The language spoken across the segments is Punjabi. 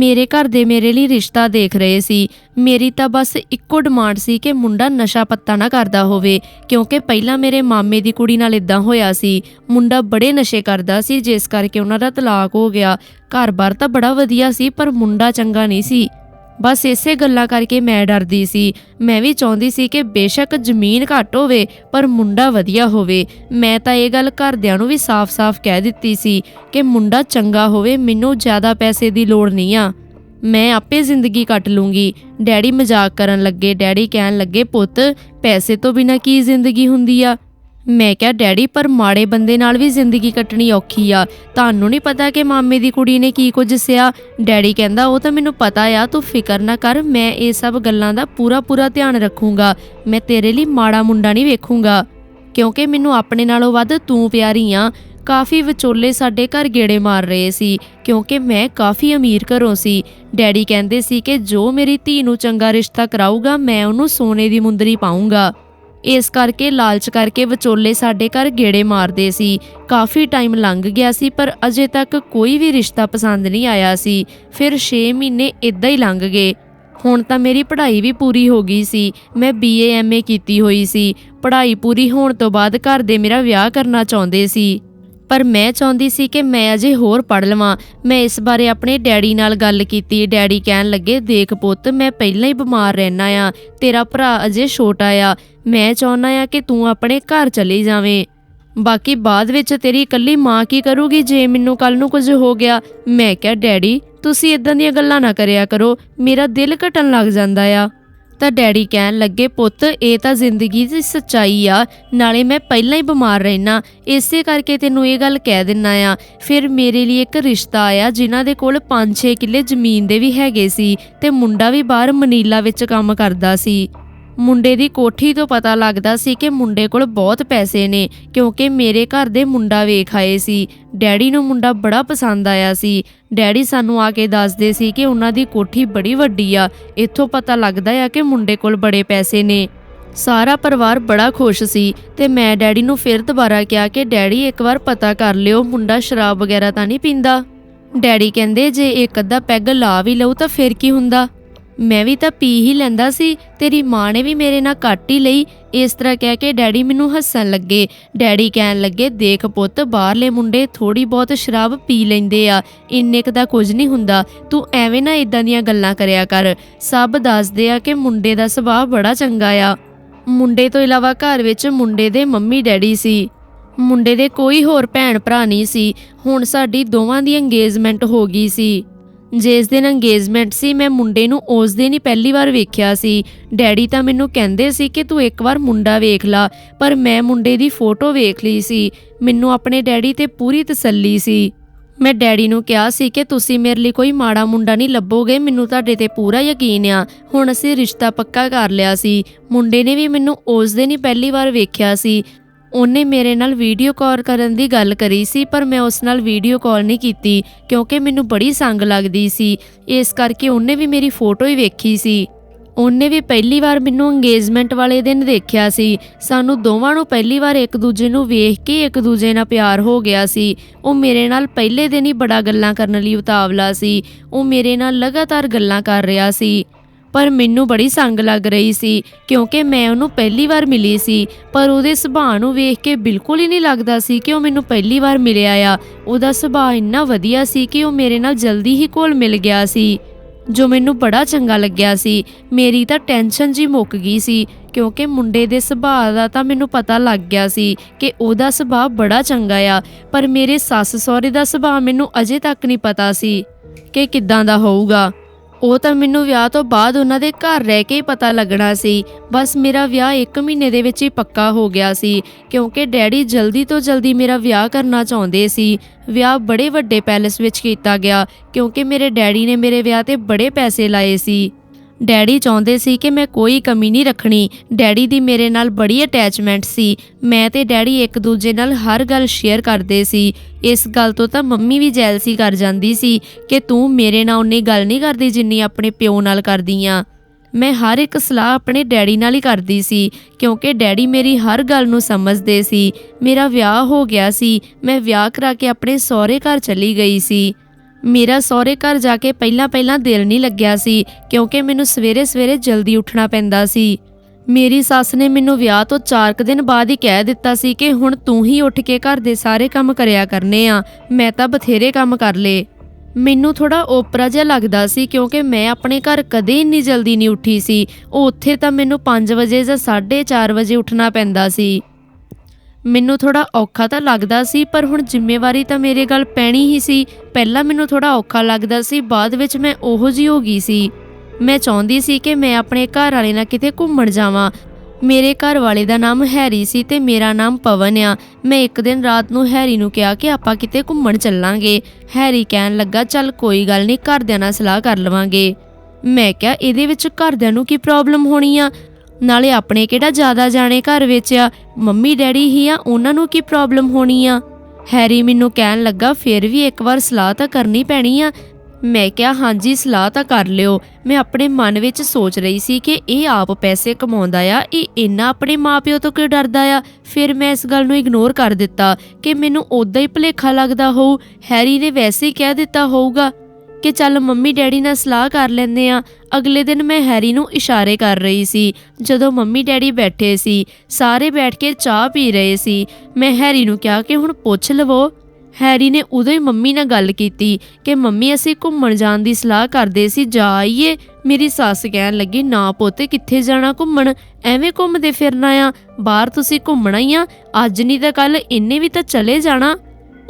ਮੇਰੇ ਘਰ ਦੇ ਮੇਰੇ ਲਈ ਰਿਸ਼ਤਾ ਦੇਖ ਰਹੇ ਸੀ। ਮੇਰੀ ਤਾਂ ਬਸ ਇੱਕੋ ਡਿਮਾਂਡ ਸੀ ਕਿ ਮੁੰਡਾ ਨਸ਼ਾ ਪੱਤਾ ਨਾ ਕਰਦਾ ਹੋਵੇ, ਕਿਉਂਕਿ ਪਹਿਲਾਂ ਮੇਰੇ ਮਾਮੇ ਦੀ ਕੁੜੀ ਨਾਲ ਇਦਾਂ ਹੋਇਆ ਸੀ। ਮੁੰਡਾ ਬੜੇ ਨਸ਼ੇ ਕਰਦਾ ਸੀ, ਜਿਸ ਕਰਕੇ ਉਹਨਾਂ ਦਾ ਤਲਾਕ ਹੋ ਗਿਆ। ਘਰ-ਬਾਰ ਤਾਂ ਬੜਾ ਵਧੀਆ ਸੀ, ਪਰ ਮੁੰਡਾ ਚੰਗਾ ਨਹੀਂ ਸੀ। ਬਸ ਇਸੇ ਗੱਲਾਂ ਕਰਕੇ ਮੈਂ ਡਰਦੀ ਸੀ। ਮੈਂ ਵੀ ਚਾਹੁੰਦੀ ਸੀ ਕਿ ਬੇਸ਼ੱਕ ਜ਼ਮੀਨ ਘੱਟ ਹੋਵੇ, ਪਰ ਮੁੰਡਾ ਵਧੀਆ ਹੋਵੇ। ਮੈਂ ਤਾਂ ਇਹ ਗੱਲ ਘਰਦਿਆਂ ਨੂੰ ਵੀ ਸਾਫ਼-ਸਾਫ਼ ਕਹਿ ਦਿੱਤੀ ਸੀ ਕਿ ਮੁੰਡਾ ਚੰਗਾ ਹੋਵੇ, ਮੈਨੂੰ ਜ਼ਿਆਦਾ ਪੈਸੇ ਦੀ ਲੋੜ ਨਹੀਂ ਆ। ਮੈਂ ਆਪੇ ਜ਼ਿੰਦਗੀ ਕੱਟ ਲੂੰਗੀ। ਡੈਡੀ ਮਜ਼ਾਕ ਕਰਨ ਲੱਗੇ, ਡੈਡੀ ਕਹਿਣ ਲੱਗੇ, ਪੁੱਤ, ਪੈਸੇ ਤੋਂ ਬਿਨਾ ਕੀ ਜ਼ਿੰਦਗੀ ਹੁੰਦੀ ਆ? ਮੈਂ ਕਿਹਾ, ਡੈਡੀ, ਪਰ ਮਾੜੇ ਬੰਦੇ ਨਾਲ ਵੀ ਜ਼ਿੰਦਗੀ ਕੱਟਣੀ ਔਖੀ ਆ। ਤੁਹਾਨੂੰ ਨਹੀਂ ਪਤਾ ਕਿ ਮਾਮੇ ਦੀ ਕੁੜੀ ਨੇ ਕੀ ਕੁਝ ਸਿਆ? ਡੈਡੀ ਕਹਿੰਦਾ, ਉਹ ਤਾਂ ਮੈਨੂੰ ਪਤਾ ਆ, ਤੂੰ ਫਿਕਰ ਨਾ ਕਰ, ਮੈਂ ਇਹ ਸਭ ਗੱਲਾਂ ਦਾ ਪੂਰਾ ਪੂਰਾ ਧਿਆਨ ਰੱਖੂੰਗਾ। ਮੈਂ ਤੇਰੇ ਲਈ ਮਾੜਾ ਮੁੰਡਾ ਨਹੀਂ ਵੇਖੂੰਗਾ। ਕਿਉਂਕਿ ਮੈਨੂੰ ਆਪਣੇ ਨਾਲੋਂ ਵੱਧ ਤੂੰ ਪਿਆਰੀ ਆ। ਕਾਫੀ ਵਿਚੋਲੇ ਸਾਡੇ ਘਰ ਗੇੜੇ ਮਾਰ ਰਹੇ ਸੀ, ਕਿਉਂਕਿ ਮੈਂ ਕਾਫੀ ਅਮੀਰ ਘਰੋਂ ਸੀ। ਡੈਡੀ ਕਹਿੰਦੇ ਸੀ ਕਿ ਜੋ ਮੇਰੀ ਧੀ ਨੂੰ ਚੰਗਾ ਰਿਸ਼ਤਾ ਕਰਾਊਗਾ, ਮੈਂ ਉਹਨੂੰ ਸੋਨੇ ਦੀ ਮੁੰਦਰੀ ਪਾਉਂਗਾ ਇਸ ਕਰਕੇ ਲਾਲਚ ਕਰਕੇ ਵਿਚੋਲੇ ਸਾਡੇ ਘਰ ਗੇੜੇ ਮਾਰਦੇ ਸੀ। ਕਾਫੀ ਟਾਈਮ ਲੰਘ ਗਿਆ ਸੀ, ਪਰ ਅਜੇ ਤੱਕ ਕੋਈ ਵੀ ਰਿਸ਼ਤਾ ਪਸੰਦ ਨਹੀਂ ਆਇਆ ਸੀ। ਫਿਰ 6 ਮਹੀਨੇ ਇਦਾਂ ਹੀ ਲੰਘ ਗਏ। ਹੁਣ ਤਾਂ ਮੇਰੀ ਪੜ੍ਹਾਈ ਵੀ ਪੂਰੀ ਹੋ ਗਈ ਸੀ। ਮੈਂ ਬੀਏ ਐਮਏ ਕੀਤੀ ਹੋਈ ਸੀ। ਪੜ੍ਹਾਈ ਪੂਰੀ ਹੋਣ ਤੋਂ ਬਾਅਦ ਘਰ ਦੇ ਮੇਰਾ ਵਿਆਹ ਕਰਨਾ ਚਾਹੁੰਦੇ ਸੀ। ਪਰ ਮੈਂ ਚਾਹੁੰਦੀ ਸੀ ਕਿ ਮੈਂ ਅਜੇ ਹੋਰ ਪੜ੍ਹ ਲਵਾਂ। ਮੈਂ ਇਸ ਬਾਰੇ ਆਪਣੇ ਡੈਡੀ ਨਾਲ ਗੱਲ ਕੀਤੀ। ਡੈਡੀ ਕਹਿਣ ਲੱਗੇ, ਦੇਖ ਪੁੱਤ, ਮੈਂ ਪਹਿਲਾਂ ਹੀ ਬਿਮਾਰ ਰਹਿਣਾ ਆ। ਤੇਰਾ ਭਰਾ ਅਜੇ ਛੋਟਾ ਆ। ਮੈਂ ਚਾਹੁੰਦਾ ਆ ਕਿ ਤੂੰ ਆਪਣੇ ਘਰ ਚਲੀ ਜਾਵੇਂ। ਬਾਕੀ ਬਾਅਦ ਵਿੱਚ ਤੇਰੀ ਇਕੱਲੀ ਮਾਂ ਕੀ ਕਰੂਗੀ ਜੇ ਮੈਨੂੰ ਕੱਲ ਨੂੰ ਕੁਝ ਹੋ ਗਿਆ? ਮੈਂ ਕਿਹਾ, ਡੈਡੀ, ਤੁਸੀਂ ਇਦਾਂ ਦੀਆਂ ਗੱਲਾਂ ਨਾ ਕਰਿਆ ਕਰੋ। ਮੇਰਾ ਦਿਲ ਘਟਣ ਲੱਗ ਜਾਂਦਾ ਆ। ਤਾਂ ਡੈਡੀ ਕਹਿਣ ਲੱਗੇ, ਪੁੱਤ, ਇਹ ਤਾਂ ਜ਼ਿੰਦਗੀ ਦੀ ਸੱਚਾਈ ਆ। ਨਾਲੇ ਮੈਂ ਪਹਿਲਾਂ ਹੀ ਬਿਮਾਰ ਰਹਿਣਾ ਇਸੇ ਕਰਕੇ ਤੈਨੂੰ ਇਹ ਗੱਲ ਕਹਿ ਦਿੰਨਾ ਆ। ਫਿਰ ਮੇਰੇ ਲਈ ਇੱਕ ਰਿਸ਼ਤਾ ਆਇਆ, ਜਿਨ੍ਹਾਂ ਦੇ ਕੋਲ 5-6 ਕਿੱਲੇ ਜ਼ਮੀਨ ਦੇ ਵੀ ਹੈਗੇ ਸੀ ਤੇ ਮੁੰਡਾ ਵੀ ਬਾਹਰ ਮਨੀਲਾ ਵਿੱਚ ਕੰਮ ਕਰਦਾ ਸੀ। ਮੁੰਡੇ ਦੀ ਕੋਠੀ ਤੋਂ ਪਤਾ ਲੱਗਦਾ ਸੀ ਕਿ ਮੁੰਡੇ ਕੋਲ ਬਹੁਤ ਪੈਸੇ ਨੇ, ਕਿਉਂਕਿ ਮੇਰੇ ਘਰ ਦੇ ਮੁੰਡਾ ਵੇਖ ਆਏ ਸੀ। ਡੈਡੀ ਨੂੰ ਮੁੰਡਾ ਬੜਾ ਪਸੰਦ ਆਇਆ ਸੀ। ਡੈਡੀ ਸਾਨੂੰ ਆ ਕੇ ਦੱਸਦੇ ਸੀ ਕਿ ਉਹਨਾਂ ਦੀ ਕੋਠੀ ਬੜੀ ਵੱਡੀ ਆ। ਇੱਥੋਂ ਪਤਾ ਲੱਗਦਾ ਆ ਕਿ ਮੁੰਡੇ ਕੋਲ ਬੜੇ ਪੈਸੇ ਨੇ। ਸਾਰਾ ਪਰਿਵਾਰ ਬੜਾ ਖੁਸ਼ ਸੀ ਤੇ ਮੈਂ ਡੈਡੀ ਨੂੰ ਫਿਰ ਦੁਬਾਰਾ ਕਿਹਾ ਕਿ ਡੈਡੀ ਇੱਕ ਵਾਰ ਪਤਾ ਕਰ ਲਿਓ, ਮੁੰਡਾ ਸ਼ਰਾਬ ਵਗੈਰਾ ਤਾਂ ਨਹੀਂ ਪੀਂਦਾ। ਡੈਡੀ ਕਹਿੰਦੇ, ਜੇ ਇੱਕ ਅੱਧਾ ਪੈਗ ਲਾ ਵੀ ਲਊ ਤਾਂ ਫਿਰ ਕੀ ਹੁੰਦਾ? ਮੈਂ ਵੀ ਤਾਂ ਪੀ ਹੀ ਲੈਂਦਾ ਸੀ, ਤੇਰੀ ਮਾਂ ਨੇ ਵੀ ਮੇਰੇ ਨਾਲ ਕੱਟ ਹੀ ਲਈ। ਇਸ ਤਰ੍ਹਾਂ ਕਹਿ ਕੇ ਡੈਡੀ ਮੈਨੂੰ ਹੱਸਣ ਲੱਗੇ। ਡੈਡੀ ਕਹਿਣ ਲੱਗੇ, ਦੇਖ ਪੁੱਤ, ਬਾਹਰਲੇ ਮੁੰਡੇ ਥੋੜੀ ਬਹੁਤ ਸ਼ਰਾਬ ਪੀ ਲੈਂਦੇ ਆ, ਇੰਨੇ ਕੁ ਦਾ ਕੁਝ ਨਹੀਂ ਹੁੰਦਾ। ਤੂੰ ਐਵੇਂ ਨਾ ਇਦਾਂ ਦੀਆਂ ਗੱਲਾਂ ਕਰਿਆ ਕਰ। ਸਭ ਦੱਸਦੇ ਆ ਕਿ ਮੁੰਡੇ ਦਾ ਸੁਭਾਅ ਬੜਾ ਚੰਗਾ ਆ। ਮੁੰਡੇ ਤੋਂ ਇਲਾਵਾ ਘਰ ਵਿੱਚ ਮੁੰਡੇ ਦੇ ਮੰਮੀ ਡੈਡੀ ਸੀ। ਮੁੰਡੇ ਦੇ ਕੋਈ ਹੋਰ ਭੈਣ ਭਰਾ ਨਹੀਂ ਸੀ। ਹੁਣ ਸਾਡੀ ਦੋਵਾਂ ਦੀ ਇੰਗੇਜਮੈਂਟ ਹੋ ਗਈ ਸੀ। ਜਿਸ ਦਿਨ ਅੰਗੇਜ਼ਮੈਂਟ ਸੀ, ਮੈਂ ਮੁੰਡੇ ਨੂੰ ਉਸ ਦਿਨ ਹੀ ਪਹਿਲੀ ਵਾਰ ਵੇਖਿਆ ਸੀ। ਡੈਡੀ ਤਾਂ ਮੈਨੂੰ ਕਹਿੰਦੇ ਸੀ ਕਿ ਤੂੰ ਇੱਕ ਵਾਰ ਮੁੰਡਾ ਵੇਖ ਲਾ, ਪਰ ਮੈਂ ਮੁੰਡੇ ਦੀ ਫੋਟੋ ਵੇਖ ਲਈ ਸੀ। ਮੈਨੂੰ ਆਪਣੇ ਡੈਡੀ ਤੇ ਪੂਰੀ ਤਸੱਲੀ ਸੀ। ਮੈਂ ਡੈਡੀ ਨੂੰ ਕਿਹਾ ਸੀ ਕਿ ਤੁਸੀਂ ਮੇਰੇ ਲਈ ਕੋਈ ਮਾੜਾ ਮੁੰਡਾ ਨਹੀਂ ਲੱਭੋਗੇ, ਮੈਨੂੰ ਤੁਹਾਡੇ ਤੇ ਪੂਰਾ ਯਕੀਨ ਆ। ਹੁਣ ਅਸੀਂ ਰਿਸ਼ਤਾ ਪੱਕਾ ਕਰ ਲਿਆ ਸੀ। ਮੁੰਡੇ ਨੇ ਵੀ ਮੈਨੂੰ ਉਸ ਦਿਨ ਹੀ ਪਹਿਲੀ ਵਾਰ ਵੇਖਿਆ ਸੀ। ਉਹਨੇ ਮੇਰੇ ਨਾਲ ਵੀਡੀਓ ਕਾਲ ਕਰਨ ਦੀ ਗੱਲ ਕਰੀ ਸੀ, ਪਰ ਮੈਂ ਉਸ ਨਾਲ ਵੀਡੀਓ ਕਾਲ ਨਹੀਂ ਕੀਤੀ, ਕਿਉਂਕਿ ਮੈਨੂੰ ਬੜੀ ਸੰਗ ਲੱਗਦੀ ਸੀ। ਇਸ ਕਰਕੇ ਉਹਨੇ ਵੀ ਮੇਰੀ ਫੋਟੋ ਹੀ ਵੇਖੀ ਸੀ। ਉਹਨੇ ਵੀ ਪਹਿਲੀ ਵਾਰ ਮੈਨੂੰ ਇੰਗੇਜਮੈਂਟ ਵਾਲੇ ਦਿਨ ਦੇਖਿਆ ਸੀ। ਸਾਨੂੰ ਦੋਵਾਂ ਨੂੰ ਪਹਿਲੀ ਵਾਰ ਇੱਕ ਦੂਜੇ ਨੂੰ ਵੇਖ ਕੇ ਇੱਕ ਦੂਜੇ ਨਾਲ ਪਿਆਰ ਹੋ ਗਿਆ ਸੀ। ਉਹ ਮੇਰੇ ਨਾਲ ਪਹਿਲੇ ਦਿਨ ਹੀ ਬੜਾ ਗੱਲਾਂ ਕਰਨ ਲਈ ਉਤਾਵਲਾ ਸੀ। ਉਹ ਮੇਰੇ ਨਾਲ ਲਗਾਤਾਰ ਗੱਲਾਂ ਕਰ ਰਿਹਾ ਸੀ। ਪਰ ਮੈਨੂੰ ਬੜੀ ਸੰਗ ਲੱਗ ਰਹੀ ਸੀ, ਕਿਉਂਕਿ ਮੈਂ ਉਹਨੂੰ ਪਹਿਲੀ ਵਾਰ ਮਿਲੀ ਸੀ, ਪਰ ਉਹਦੇ ਸੁਭਾਅ ਨੂੰ ਵੇਖ ਕੇ ਬਿਲਕੁਲ ਹੀ ਨਹੀਂ ਲੱਗਦਾ ਸੀ ਕਿ ਉਹ ਮੈਨੂੰ ਪਹਿਲੀ ਵਾਰ ਮਿਲਿਆ ਆ। ਉਹਦਾ ਸੁਭਾਅ ਇੰਨਾ ਵਧੀਆ ਸੀ ਕਿ ਉਹ ਮੇਰੇ ਨਾਲ ਜਲਦੀ ਹੀ ਕੋਲ ਮਿਲ ਗਿਆ ਸੀ। ਜੋ ਮੈਨੂੰ ਬੜਾ ਚੰਗਾ ਲੱਗਿਆ ਸੀ, ਮੇਰੀ ਤਾਂ ਟੈਨਸ਼ਨ ਜੀ ਮੁੱਕ ਗਈ ਸੀ, ਕਿਉਂਕਿ ਮੁੰਡੇ ਦੇ ਸੁਭਾਅ ਦਾ ਤਾਂ ਮੈਨੂੰ ਪਤਾ ਲੱਗ ਗਿਆ ਸੀ ਕਿ ਉਹਦਾ ਸੁਭਾਅ ਬੜਾ ਚੰਗਾ ਆ, ਪਰ ਮੇਰੇ ਸੱਸ ਸਹੁਰੇ ਦਾ ਸੁਭਾਅ ਮੈਨੂੰ ਅਜੇ ਤੱਕ ਨਹੀਂ ਪਤਾ ਸੀ ਕਿ ਕਿੱਦਾਂ ਦਾ ਹੋਊਗਾ। ਉਹ ਤਾਂ ਮੈਨੂੰ ਵਿਆਹ ਤੋਂ ਬਾਅਦ ਉਹਨਾਂ ਦੇ ਘਰ ਰਹਿ ਕੇ ਹੀ ਪਤਾ ਲੱਗਣਾ ਸੀ। ਬਸ ਮੇਰਾ ਵਿਆਹ 1 ਮਹੀਨੇ ਦੇ ਵਿੱਚ ਹੀ ਪੱਕਾ ਹੋ ਗਿਆ ਸੀ, ਕਿਉਂਕਿ ਡੈਡੀ ਜਲਦੀ ਤੋਂ ਜਲਦੀ ਮੇਰਾ ਵਿਆਹ ਕਰਨਾ ਚਾਹੁੰਦੇ ਸੀ। ਵਿਆਹ ਬੜੇ ਵੱਡੇ ਪੈਲੇਸ ਵਿੱਚ ਕੀਤਾ ਗਿਆ, ਕਿਉਂਕਿ ਮੇਰੇ ਡੈਡੀ ਨੇ ਮੇਰੇ ਵਿਆਹ ਤੇ ਬੜੇ ਪੈਸੇ ਲਾਏ ਸੀ। ਡੈਡੀ ਚਾਹੁੰਦੇ ਸੀ ਕਿ ਮੈਂ ਕੋਈ ਕਮੀ ਨਹੀਂ ਰੱਖਣੀ। ਡੈਡੀ ਦੀ ਮੇਰੇ ਨਾਲ ਬੜੀ ਅਟੈਚਮੈਂਟ ਸੀ। ਮੈਂ ਤੇ ਡੈਡੀ ਇੱਕ ਦੂਜੇ ਨਾਲ ਹਰ ਗੱਲ ਸ਼ੇਅਰ ਕਰਦੇ ਸੀ। ਇਸ ਗੱਲ ਤੋਂ ਤਾਂ ਮੰਮੀ ਵੀ ਜੈਲਸੀ ਕਰ ਜਾਂਦੀ ਸੀ ਕਿ ਤੂੰ ਮੇਰੇ ਨਾਲ ਉਨੀ ਗੱਲ ਨਹੀਂ ਕਰਦੀ ਜਿੰਨੀ ਆਪਣੇ ਪਿਓ ਨਾਲ ਕਰਦੀ ਆ ਮੈਂ ਹਰ ਇੱਕ ਸਲਾਹ ਆਪਣੇ ਡੈਡੀ ਨਾਲ ਹੀ ਕਰਦੀ ਸੀ, ਕਿਉਂਕਿ ਡੈਡੀ ਮੇਰੀ ਹਰ ਗੱਲ ਨੂੰ ਸਮਝਦੇ ਸੀ। ਮੇਰਾ ਵਿਆਹ ਹੋ ਗਿਆ ਸੀ। ਮੈਂ ਵਿਆਹ ਕਰਾ ਕੇ ਆਪਣੇ ਸਹੁਰੇ ਘਰ ਚਲੀ ਗਈ ਸੀ। ਮੇਰਾ ਸਹੁਰੇ ਘਰ ਜਾ ਕੇ ਪਹਿਲਾਂ ਪਹਿਲਾਂ ਦਿਲ ਨਹੀਂ ਲੱਗਿਆ ਸੀ, ਕਿਉਂਕਿ ਮੈਨੂੰ ਸਵੇਰੇ ਸਵੇਰੇ ਜਲਦੀ ਉੱਠਣਾ ਪੈਂਦਾ ਸੀ। ਮੇਰੀ ਸੱਸ ਨੇ ਮੈਨੂੰ ਵਿਆਹ ਤੋਂ 4 ਕੁ ਦਿਨ ਬਾਅਦ ਹੀ ਕਹਿ ਦਿੱਤਾ ਸੀ ਕਿ ਹੁਣ ਤੂੰ ਹੀ ਉੱਠ ਕੇ ਘਰ ਦੇ ਸਾਰੇ ਕੰਮ ਕਰਿਆ ਕਰਨੇ ਆ, ਮੈਂ ਤਾਂ ਬਥੇਰੇ ਕੰਮ ਕਰ ਲਏ। ਮੈਨੂੰ ਥੋੜਾ ਓਪਰਾ ਜਿਹਾ ਲੱਗਦਾ ਸੀ ਕਿਉਂਕਿ ਮੈਂ ਆਪਣੇ ਘਰ ਕਦੇ ਇੰਨੀ ਜਲਦੀ ਨਹੀਂ ਉੱਠੀ ਸੀ, ਉਹ ਉੱਥੇ ਤਾਂ ਮੈਨੂੰ 5 ਵਜੇ ਜਾਂ 4:30 ਵਜੇ ਉੱਠਣਾ ਪੈਂਦਾ ਸੀ। ਮੈਨੂੰ ਥੋੜਾ ਔਖਾ ਤਾਂ ਲੱਗਦਾ ਸੀ, ਪਰ ਹੁਣ ਜ਼ਿੰਮੇਵਾਰੀ ਤਾਂ ਮੇਰੇ ਗੱਲ ਪੈਣੀ ਹੀ ਸੀ। ਪਹਿਲਾਂ ਮੈਨੂੰ ਥੋੜਾ ਔਖਾ ਲੱਗਦਾ ਸੀ, ਬਾਅਦ ਵਿੱਚ ਮੈਂ ਉਹੋ ਜਿਹੀ ਹੋ ਗਈ ਸੀ। ਮੈਂ ਚਾਹੁੰਦੀ ਸੀ ਕਿ ਮੈਂ ਆਪਣੇ ਘਰ ਵਾਲੇ ਨਾਲ ਕਿਤੇ ਘੁੰਮਣ ਜਾਵਾਂ। ਮੇਰੇ ਘਰ ਵਾਲੇ ਦਾ ਨਾਮ ਹੈਰੀ ਸੀ ਤੇ ਮੇਰਾ ਨਾਮ ਪਵਨ ਆ। ਮੈਂ ਇੱਕ ਦਿਨ ਰਾਤ ਨੂੰ ਹੈਰੀ ਨੂੰ ਕਿਹਾ ਕਿ ਆਪਾਂ ਕਿਤੇ ਘੁੰਮਣ ਚੱਲਾਂਗੇ। ਹੈਰੀ ਕਹਿਣ ਲੱਗਾ, ਚੱਲ ਕੋਈ ਗੱਲ ਨਹੀਂ ਘਰਦਿਆਂ ਨਾਲ ਸਲਾਹ ਕਰ ਲਵਾਂਗੇ। ਮੈਂ ਕਿਹਾ, ਇਹਦੇ ਵਿੱਚ ਘਰਦਿਆਂ ਨੂੰ ਕੀ ਪ੍ਰੋਬਲਮ ਹੋਣੀ ਆ? ਨਾਲੇ ਆਪਣੇ ਕਿਹੜਾ ਜ਼ਿਆਦਾ ਜਾਣੇ ਘਰ ਵਿੱਚ ਆ? ਮੰਮੀ, ਡੈਡੀ ਹੀ ਆ, ਉਹਨਾਂ ਨੂੰ ਕੀ ਪ੍ਰੋਬਲਮ ਹੋਣੀ ਆ? ਹੈਰੀ ਮੈਨੂੰ ਕਹਿਣ ਲੱਗਾ, ਫਿਰ ਵੀ ਇੱਕ ਵਾਰ ਸਲਾਹ ਤਾਂ ਕਰਨੀ ਪੈਣੀ ਆ। ਮੈਂ ਕਿਹਾ, ਹਾਂਜੀ, ਸਲਾਹ ਤਾਂ ਕਰ ਲਿਓ। ਮੈਂ ਆਪਣੇ ਮਨ ਵਿੱਚ ਸੋਚ ਰਹੀ ਸੀ ਕਿ ਇਹ ਆਪ ਪੈਸੇ ਕਮਾਉਂਦਾ ਆ, ਇਹ ਇੰਨਾ ਆਪਣੇ ਮਾਪਿਓ ਤੋਂ ਕਿਉਂ ਡਰਦਾ ਆ? ਫਿਰ ਮੈਂ ਇਸ ਗੱਲ ਨੂੰ ਇਗਨੋਰ ਕਰ ਦਿੱਤਾ ਕਿ ਮੈਨੂੰ ਉਦਾਂ ਹੀ ਭੁਲੇਖਾ ਲੱਗਦਾ ਹੋਊ। ਹੈਰੀ ਨੇ ਵੈਸੇ ਹੀ ਕਹਿ ਦਿੱਤਾ ਹੋਊਗਾ ਕਿ ਚੱਲ ਮੰਮੀ ਡੈਡੀ ਨਾਲ ਸਲਾਹ ਕਰ ਲੈਂਦੇ ਆ ਅਗਲੇ ਦਿਨ ਮੈਂ ਹੈਰੀ ਨੂੰ ਇਸ਼ਾਰੇ ਕਰ ਰਹੀ ਸੀ। ਜਦੋਂ ਮੰਮੀ ਡੈਡੀ ਬੈਠੇ ਸੀ, ਸਾਰੇ ਬੈਠ ਕੇ ਚਾਹ ਪੀ ਰਹੇ ਸੀ, ਮੈਂ ਹੈਰੀ ਨੂੰ ਕਿਹਾ ਕਿ ਹੁਣ ਪੁੱਛ ਲਵੋ। ਹੈਰੀ ਨੇ ਉਦੋਂ ਹੀ ਮੰਮੀ ਨਾਲ ਗੱਲ ਕੀਤੀ ਕਿ ਮੰਮੀ, ਅਸੀਂ ਘੁੰਮਣ ਜਾਣ ਦੀ ਸਲਾਹ ਕਰਦੇ ਸੀ, ਜਾ ਆਈਏ। ਮੇਰੀ ਸੱਸ ਕਹਿਣ ਲੱਗੀ, ਨਾ ਪੋਤੇ, ਕਿੱਥੇ ਜਾਣਾ ਘੁੰਮਣ? ਐਵੇਂ ਘੁੰਮਦੇ ਫਿਰਨਾ ਆ। ਬਾਹਰ ਤੁਸੀਂ ਘੁੰਮਣਾ ਹੀ ਆ। ਅੱਜ ਨਹੀਂ ਤਾਂ ਕੱਲ ਇੰਨੇ ਵੀ ਤਾਂ ਚਲੇ ਜਾਣਾ।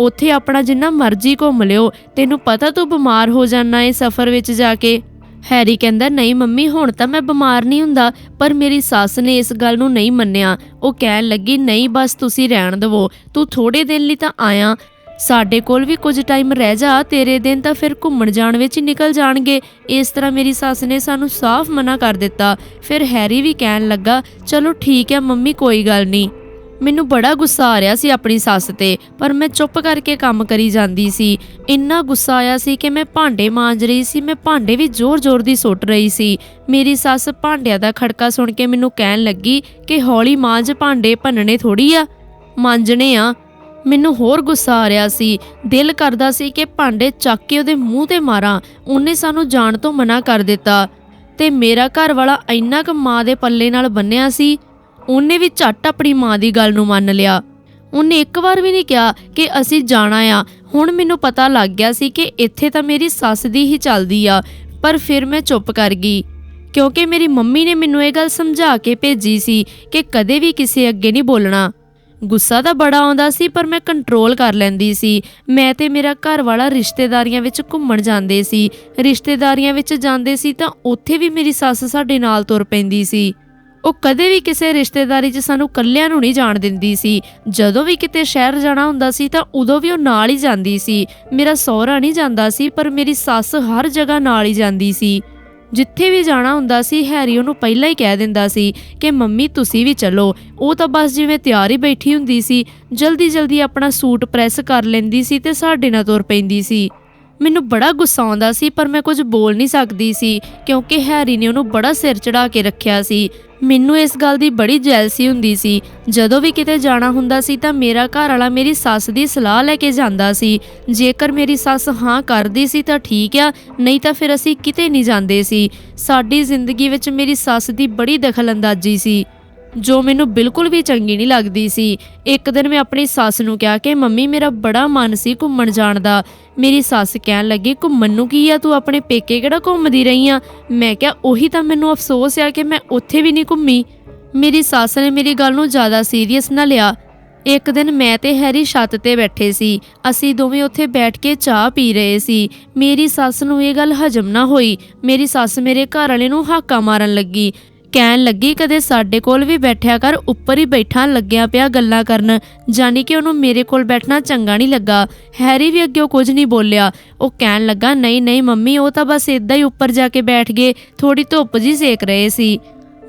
ਉੱਥੇ ਆਪਣਾ ਜਿੰਨਾ ਮਰਜ਼ੀ ਘੁੰਮ ਲਿਓ। ਤੈਨੂੰ ਪਤਾ ਤੂੰ ਬਿਮਾਰ ਹੋ ਜਾਣਾ ਏ ਸਫ਼ਰ ਵਿੱਚ ਜਾ ਕੇ। ਹੈਰੀ ਕਹਿੰਦਾ, ਨਹੀਂ ਮੰਮੀ, ਹੁਣ ਤਾਂ ਮੈਂ ਬਿਮਾਰ ਨਹੀਂ ਹੁੰਦਾ, ਪਰ ਮੇਰੀ ਸੱਸ ਨੇ ਇਸ ਗੱਲ ਨੂੰ ਨਹੀਂ ਮੰਨਿਆ। ਉਹ ਕਹਿਣ ਲੱਗੀ, ਨਹੀਂ, ਬਸ ਤੁਸੀਂ ਰਹਿਣ ਦਿਵੋ। ਤੂੰ ਥੋੜੇ ਦਿਨ ਲਈ ਤਾਂ ਆਇਆ। ਸਾਡੇ ਕੋਲ ਵੀ ਕੁਝ ਟਾਈਮ ਰਹਿ ਜਾ, ਤੇਰੇ ਦਿਨ ਤਾਂ ਫਿਰ ਘੁੰਮਣ ਜਾਣ ਵਿੱਚ ਹੀ ਨਿਕਲ ਜਾਣਗੇ। ਇਸ ਤਰ੍ਹਾਂ ਮੇਰੀ ਸੱਸ ਨੇ ਸਾਨੂੰ ਸਾਫ਼ ਮਨਾ ਕਰ ਦਿੱਤਾ। ਫਿਰ ਹੈਰੀ ਵੀ ਕਹਿਣ ਲੱਗਾ, ਚਲੋ ਠੀਕ ਹੈ ਮੰਮੀ, ਕੋਈ ਗੱਲ ਨਹੀਂ। ਮੈਨੂੰ ਬੜਾ ਗੁੱਸਾ ਆ ਰਿਹਾ ਸੀ ਆਪਣੀ ਸੱਸ ਤੇ, ਪਰ ਮੈਂ ਚੁੱਪ ਕਰਕੇ ਕੰਮ ਕਰੀ ਜਾਂਦੀ ਸੀ। ਇੰਨਾ ਗੁੱਸਾ ਆਇਆ ਸੀ ਕਿ ਮੈਂ ਭਾਂਡੇ ਮਾਂਜ ਰਹੀ ਸੀ, ਮੈਂ ਭਾਂਡੇ ਵੀ ਜ਼ੋਰ-ਜ਼ੋਰ ਦੀ ਸੁੱਟ ਰਹੀ ਸੀ। ਮੇਰੀ ਸੱਸ ਭਾਂਡਿਆਂ ਦਾ ਖੜਕਾ ਸੁਣ ਕੇ ਮੈਨੂੰ ਕਹਿਣ ਲੱਗੀ ਕਿ ਹੌਲੀ ਮਾਂਜ, ਭਾਂਡੇ ਭੰਨਣੇ ਥੋੜੀ ਆ। ਮਾਂਜਣੇ ਆ। ਮੈਨੂੰ ਹੋਰ ਗੁੱਸਾ ਆ ਰਿਹਾ ਸੀ। ਦਿਲ ਕਰਦਾ ਸੀ ਕਿ ਭਾਂਡੇ ਚੱਕ ਕੇ ਉਹਦੇ ਮੂੰਹ ਤੇ ਮਾਰਾਂ। ਉਹਨੇ ਸਾਨੂੰ ਜਾਣ ਤੋਂ ਮਨਾ ਕਰ ਦਿੱਤਾ। ਤੇ ਮੇਰਾ ਘਰ ਵਾਲਾ ਇੰਨਾ ਕੁ ਮਾਂ ਦੇ ਪੱਲੇ ਨਾਲ ਬੰਨਿਆ ਸੀ। ਉਹਨੇ ਵੀ ਝੱਟ ਆਪਣੀ ਮਾਂ ਦੀ ਗੱਲ ਨੂੰ ਮੰਨ ਲਿਆ। ਉਹਨੇ ਇੱਕ ਵਾਰ ਵੀ ਨਹੀਂ ਕਿਹਾ ਕਿ ਅਸੀਂ ਜਾਣਾ ਆ। ਹੁਣ ਮੈਨੂੰ ਪਤਾ ਲੱਗ ਗਿਆ ਸੀ ਕਿ ਇੱਥੇ ਤਾਂ ਮੇਰੀ ਸੱਸ ਦੀ ਹੀ ਚੱਲਦੀ ਆ, ਪਰ ਫਿਰ ਮੈਂ ਚੁੱਪ ਕਰ ਗਈ। ਕਿਉਂਕਿ ਮੇਰੀ ਮੰਮੀ ਨੇ ਮੈਨੂੰ ਇਹ ਗੱਲ ਸਮਝਾ ਕੇ ਭੇਜੀ ਸੀ ਕਿ ਕਦੇ ਵੀ ਕਿਸੇ ਅੱਗੇ ਨਹੀਂ ਬੋਲਣਾ। ਗੁੱਸਾ ਤਾਂ ਬੜਾ ਆਉਂਦਾ ਸੀ, ਪਰ ਮੈਂ ਕੰਟਰੋਲ ਕਰ ਲੈਂਦੀ ਸੀ। ਮੈਂ ਤੇ ਮੇਰਾ ਘਰ ਵਾਲਾ ਰਿਸ਼ਤੇਦਾਰੀਆਂ ਵਿੱਚ ਘੁੰਮਣ ਜਾਂਦੇ ਸੀ। ਰਿਸ਼ਤੇਦਾਰੀਆਂ ਵਿੱਚ ਜਾਂਦੇ ਸੀ ਤਾਂ ਉੱਥੇ ਵੀ ਮੇਰੀ ਸੱਸ ਸਾਡੇ ਨਾਲ ਤੁਰ ਪੈਂਦੀ ਸੀ। ਉਹ ਕਦੇ ਵੀ ਕਿਸੇ ਰਿਸ਼ਤੇਦਾਰੀ 'ਚ ਸਾਨੂੰ ਕੱਲਿਆਂ ਨੂੰ ਨਹੀਂ ਜਾਣ ਦਿੰਦੀ ਸੀ। ਜਦੋਂ ਵੀ ਕਿਤੇ ਸ਼ਹਿਰ ਜਾਣਾ ਹੁੰਦਾ ਸੀ ਤਾਂ ਉਦੋਂ ਵੀ ਉਹ ਨਾਲ ਹੀ ਜਾਂਦੀ ਸੀ। ਮੇਰਾ ਸਹੁਰਾ ਨਹੀਂ ਜਾਂਦਾ ਸੀ, ਪਰ ਮੇਰੀ ਸੱਸ ਹਰ ਜਗ੍ਹਾ ਨਾਲ ਹੀ ਜਾਂਦੀ ਸੀ। ਜਿੱਥੇ ਵੀ ਜਾਣਾ ਹੁੰਦਾ ਸੀ, ਹੈਰੀ ਉਹਨੂੰ ਪਹਿਲਾਂ ਹੀ ਕਹਿ ਦਿੰਦਾ ਸੀ ਕਿ, ਮੰਮੀ, ਤੁਸੀਂ ਵੀ ਚਲੋ। ਉਹ ਤਾਂ ਬਸ ਜਿਵੇਂ ਤਿਆਰ ਹੀ ਬੈਠੀ ਹੁੰਦੀ ਸੀ ਜਲਦੀ ਜਲਦੀ ਆਪਣਾ ਸੂਟ ਪ੍ਰੈਸ ਕਰ ਲੈਂਦੀ ਸੀ ਤੇ ਸਾਡੇ ਨਾਲ ਤੁਰ ਪੈਂਦੀ ਸੀ। ਮੈਨੂੰ ਬੜਾ ਗੁੱਸਾ ਆਉਂਦਾ ਸੀ, ਪਰ ਮੈਂ ਕੁਝ ਬੋਲ ਨਹੀਂ ਸਕਦੀ ਸੀ, ਕਿਉਂਕਿ ਹੈਰੀ ਨੇ ਉਹਨੂੰ ਬੜਾ ਸਿਰ ਚੜਾ ਕੇ ਰੱਖਿਆ ਸੀ। ਮੈਨੂੰ ਇਸ ਗੱਲ ਦੀ ਬੜੀ ਜੈਲਸੀ ਹੁੰਦੀ ਸੀ। ਜਦੋਂ ਵੀ ਕਿਤੇ ਜਾਣਾ ਹੁੰਦਾ ਸੀ ਤਾਂ ਮੇਰਾ ਘਰ ਵਾਲਾ ਮੇਰੀ ਸੱਸ ਦੀ ਸਲਾਹ ਲੈ ਕੇ ਜਾਂਦਾ ਸੀ। ਜੇਕਰ ਮੇਰੀ ਸੱਸ ਹਾਂ ਕਰਦੀ ਸੀ ਤਾਂ ਠੀਕ ਆ, ਨਹੀਂ ਤਾਂ ਫਿਰ ਅਸੀਂ ਕਿਤੇ ਨਹੀਂ ਜਾਂਦੇ ਸੀ। ਸਾਡੀ ਜ਼ਿੰਦਗੀ ਵਿੱਚ ਮੇਰੀ ਸੱਸ ਦੀ ਬੜੀ ਦਖਲਅੰਦਾਜ਼ੀ ਸੀ। ਜੋ ਮੈਨੂੰ ਬਿਲਕੁਲ ਵੀ ਚੰਗੀ ਨਹੀਂ ਲੱਗਦੀ ਸੀ। ਇੱਕ ਦਿਨ ਮੈਂ ਆਪਣੀ ਸੱਸ ਨੂੰ ਕਿਹਾ ਕਿ, ਮੰਮੀ, ਮੇਰਾ ਬੜਾ ਮਨ ਸੀ ਘੁੰਮਣ ਜਾਣ ਦਾ। ਮੇਰੀ ਸੱਸ ਕਹਿਣ ਲੱਗੀ, ਘੁੰਮਣ ਨੂੰ ਕੀ ਆ? ਤੂੰ ਆਪਣੇ ਪੇਕੇ ਕਿਹੜਾ ਘੁੰਮਦੀ ਰਹੀ ਆ? ਮੈਂ ਕਿਹਾ, ਉਹੀ ਤਾਂ ਮੈਨੂੰ ਅਫਸੋਸ ਆ ਕਿ ਮੈਂ ਉੱਥੇ ਵੀ ਨਹੀਂ ਘੁੰਮੀ। ਮੇਰੀ ਸੱਸ ਨੇ ਮੇਰੀ ਗੱਲ ਨੂੰ ਜ਼ਿਆਦਾ ਸੀਰੀਅਸ ਨਾ ਲਿਆ। ਇੱਕ ਦਿਨ ਮੈਂ ਤੇ ਹੈਰੀ ਛੱਤ ਤੇ ਬੈਠੇ ਸੀ। ਅਸੀਂ ਦੋਵੇਂ ਉੱਥੇ ਬੈਠ ਕੇ ਚਾਹ ਪੀ ਰਹੇ ਸੀ। ਮੇਰੀ ਸੱਸ ਨੂੰ ਇਹ ਗੱਲ ਹਜਮ ਨਾ ਹੋਈ। ਮੇਰੀ ਸੱਸ ਮੇਰੇ ਘਰ ਵਾਲੇ ਨੂੰ ਹਾਕਾ ਮਾਰਨ ਲੱਗੀ। ਕਹਿਣ ਲੱਗੀ ਕਦੇ ਸਾਡੇ ਕੋਲ ਵੀ ਬੈਠਿਆ ਕਰ, ਉੱਪਰ ਹੀ ਬੈਠਾ ਲੱਗਿਆ ਪਿਆ ਗੱਲਾਂ ਕਰਨ। ਜਾਨੀ ਕਿ ਉਹਨੂੰ ਮੇਰੇ ਕੋਲ ਬੈਠਣਾ ਚੰਗਾ ਨਹੀਂ ਲੱਗਾ। ਹੈਰੀ ਵੀ ਅੱਗੇ ਕੁਝ ਨਹੀਂ ਬੋਲਿਆ। ਉਹ ਕਹਿਣ ਲੱਗਾ, ਨਹੀਂ ਨਹੀਂ ਮੰਮੀ, ਉਹ ਤਾਂ ਬਸ ਇਦਾਂ ਹੀ ਉੱਪਰ ਜਾ ਕੇ ਬੈਠ ਗਏ। ਥੋੜੀ ਧੁੱਪ ਜੀ ਸੇਕ ਰਹੇ ਸੀ।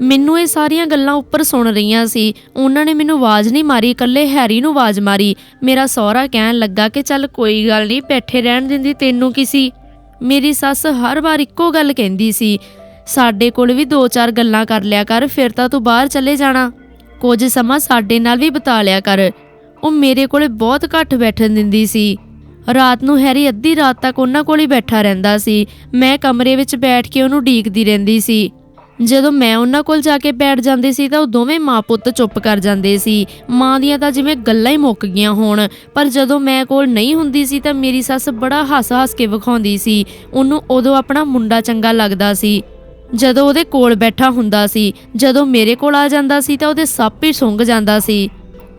ਮੈਨੂੰ ਇਹ ਸਾਰੀਆਂ ਗੱਲਾਂ ਉੱਪਰ ਸੁਣ ਰਹੀਆਂ ਸੀ। ਉਹਨਾਂ ਨੇ ਮੈਨੂੰ ਆਵਾਜ਼ ਨਹੀਂ ਮਾਰੀ, ਇਕੱਲੇ ਹੈਰੀ ਨੂੰ ਆਵਾਜ਼ ਮਾਰੀ। ਮੇਰਾ ਸਹੁਰਾ ਕਹਿਣ ਲੱਗਾ ਕਿ, ਚੱਲ ਕੋਈ ਗੱਲ ਨਹੀਂ, ਬੈਠੇ ਰਹਿਣ ਦਿੰਦੀ ਤੈਨੂੰ ਕੀ ਸੀ ਮੇਰੀ ਸੱਸ ਹਰ ਵਾਰ ਇੱਕੋ ਗੱਲ ਕਹਿੰਦੀ ਸੀ। ਸਾਡੇ ਕੋਲ ਵੀ ਦੋ ਚਾਰ ਗੱਲਾਂ ਕਰ ਲਿਆ ਕਰ, ਫਿਰ ਤਾਂ ਤੂੰ ਬਾਹਰ ਚਲੇ ਜਾਣਾ। ਕੁਝ ਸਮਾਂ ਸਾਡੇ ਨਾਲ ਵੀ ਬਿਤਾ ਲਿਆ ਕਰ। ਉਹ ਮੇਰੇ ਕੋਲੇ ਬਹੁਤ ਘੱਟ ਬੈਠਣ ਦਿੰਦੀ ਸੀ। ਰਾਤ ਨੂੰ ਹੈਰੀ ਅੱਧੀ ਰਾਤ ਤੱਕ ਉਹਨਾਂ ਕੋਲ ਹੀ ਬੈਠਾ ਰਹਿੰਦਾ ਸੀ। ਮੈਂ ਕਮਰੇ ਵਿੱਚ ਬੈਠ ਕੇ ਉਹਨੂੰ ਢੀਕਦੀ ਰਹਿੰਦੀ ਸੀ। ਜਦੋਂ ਮੈਂ ਉਹਨਾਂ ਕੋਲ ਜਾ ਕੇ ਬੈਠ ਜਾਂਦੀ ਸੀ ਤਾਂ ਉਹ ਦੋਵੇਂ ਮਾਂ ਪੁੱਤ ਚੁੱਪ ਕਰ ਜਾਂਦੇ ਸੀ। ਮਾਂ ਦੀਆਂ ਤਾਂ ਜਿਵੇਂ ਗੱਲਾਂ ਹੀ ਮੁੱਕ ਗਈਆਂ ਹੋਣ, ਪਰ ਜਦੋਂ ਮੈਂ ਕੋਲ ਨਹੀਂ ਹੁੰਦੀ ਸੀ ਤਾਂ ਮੇਰੀ ਸੱਸ ਬੜਾ ਹੱਸ-ਹੱਸ ਕੇ ਵਿਖਾਉਂਦੀ ਸੀ। ਉਹਨੂੰ ਉਦੋਂ ਆਪਣਾ ਮੁੰਡਾ ਚੰਗਾ ਲੱਗਦਾ ਸੀ। ਜਦੋਂ ਉਹਦੇ ਕੋਲ ਬੈਠਾ ਹੁੰਦਾ ਸੀ, ਜਦੋਂ ਮੇਰੇ ਕੋਲ ਆ ਜਾਂਦਾ ਸੀ ਤਾਂ ਉਹਦੇ ਸੱਪ ਹੀ ਸੁੰਘ ਜਾਂਦਾ ਸੀ।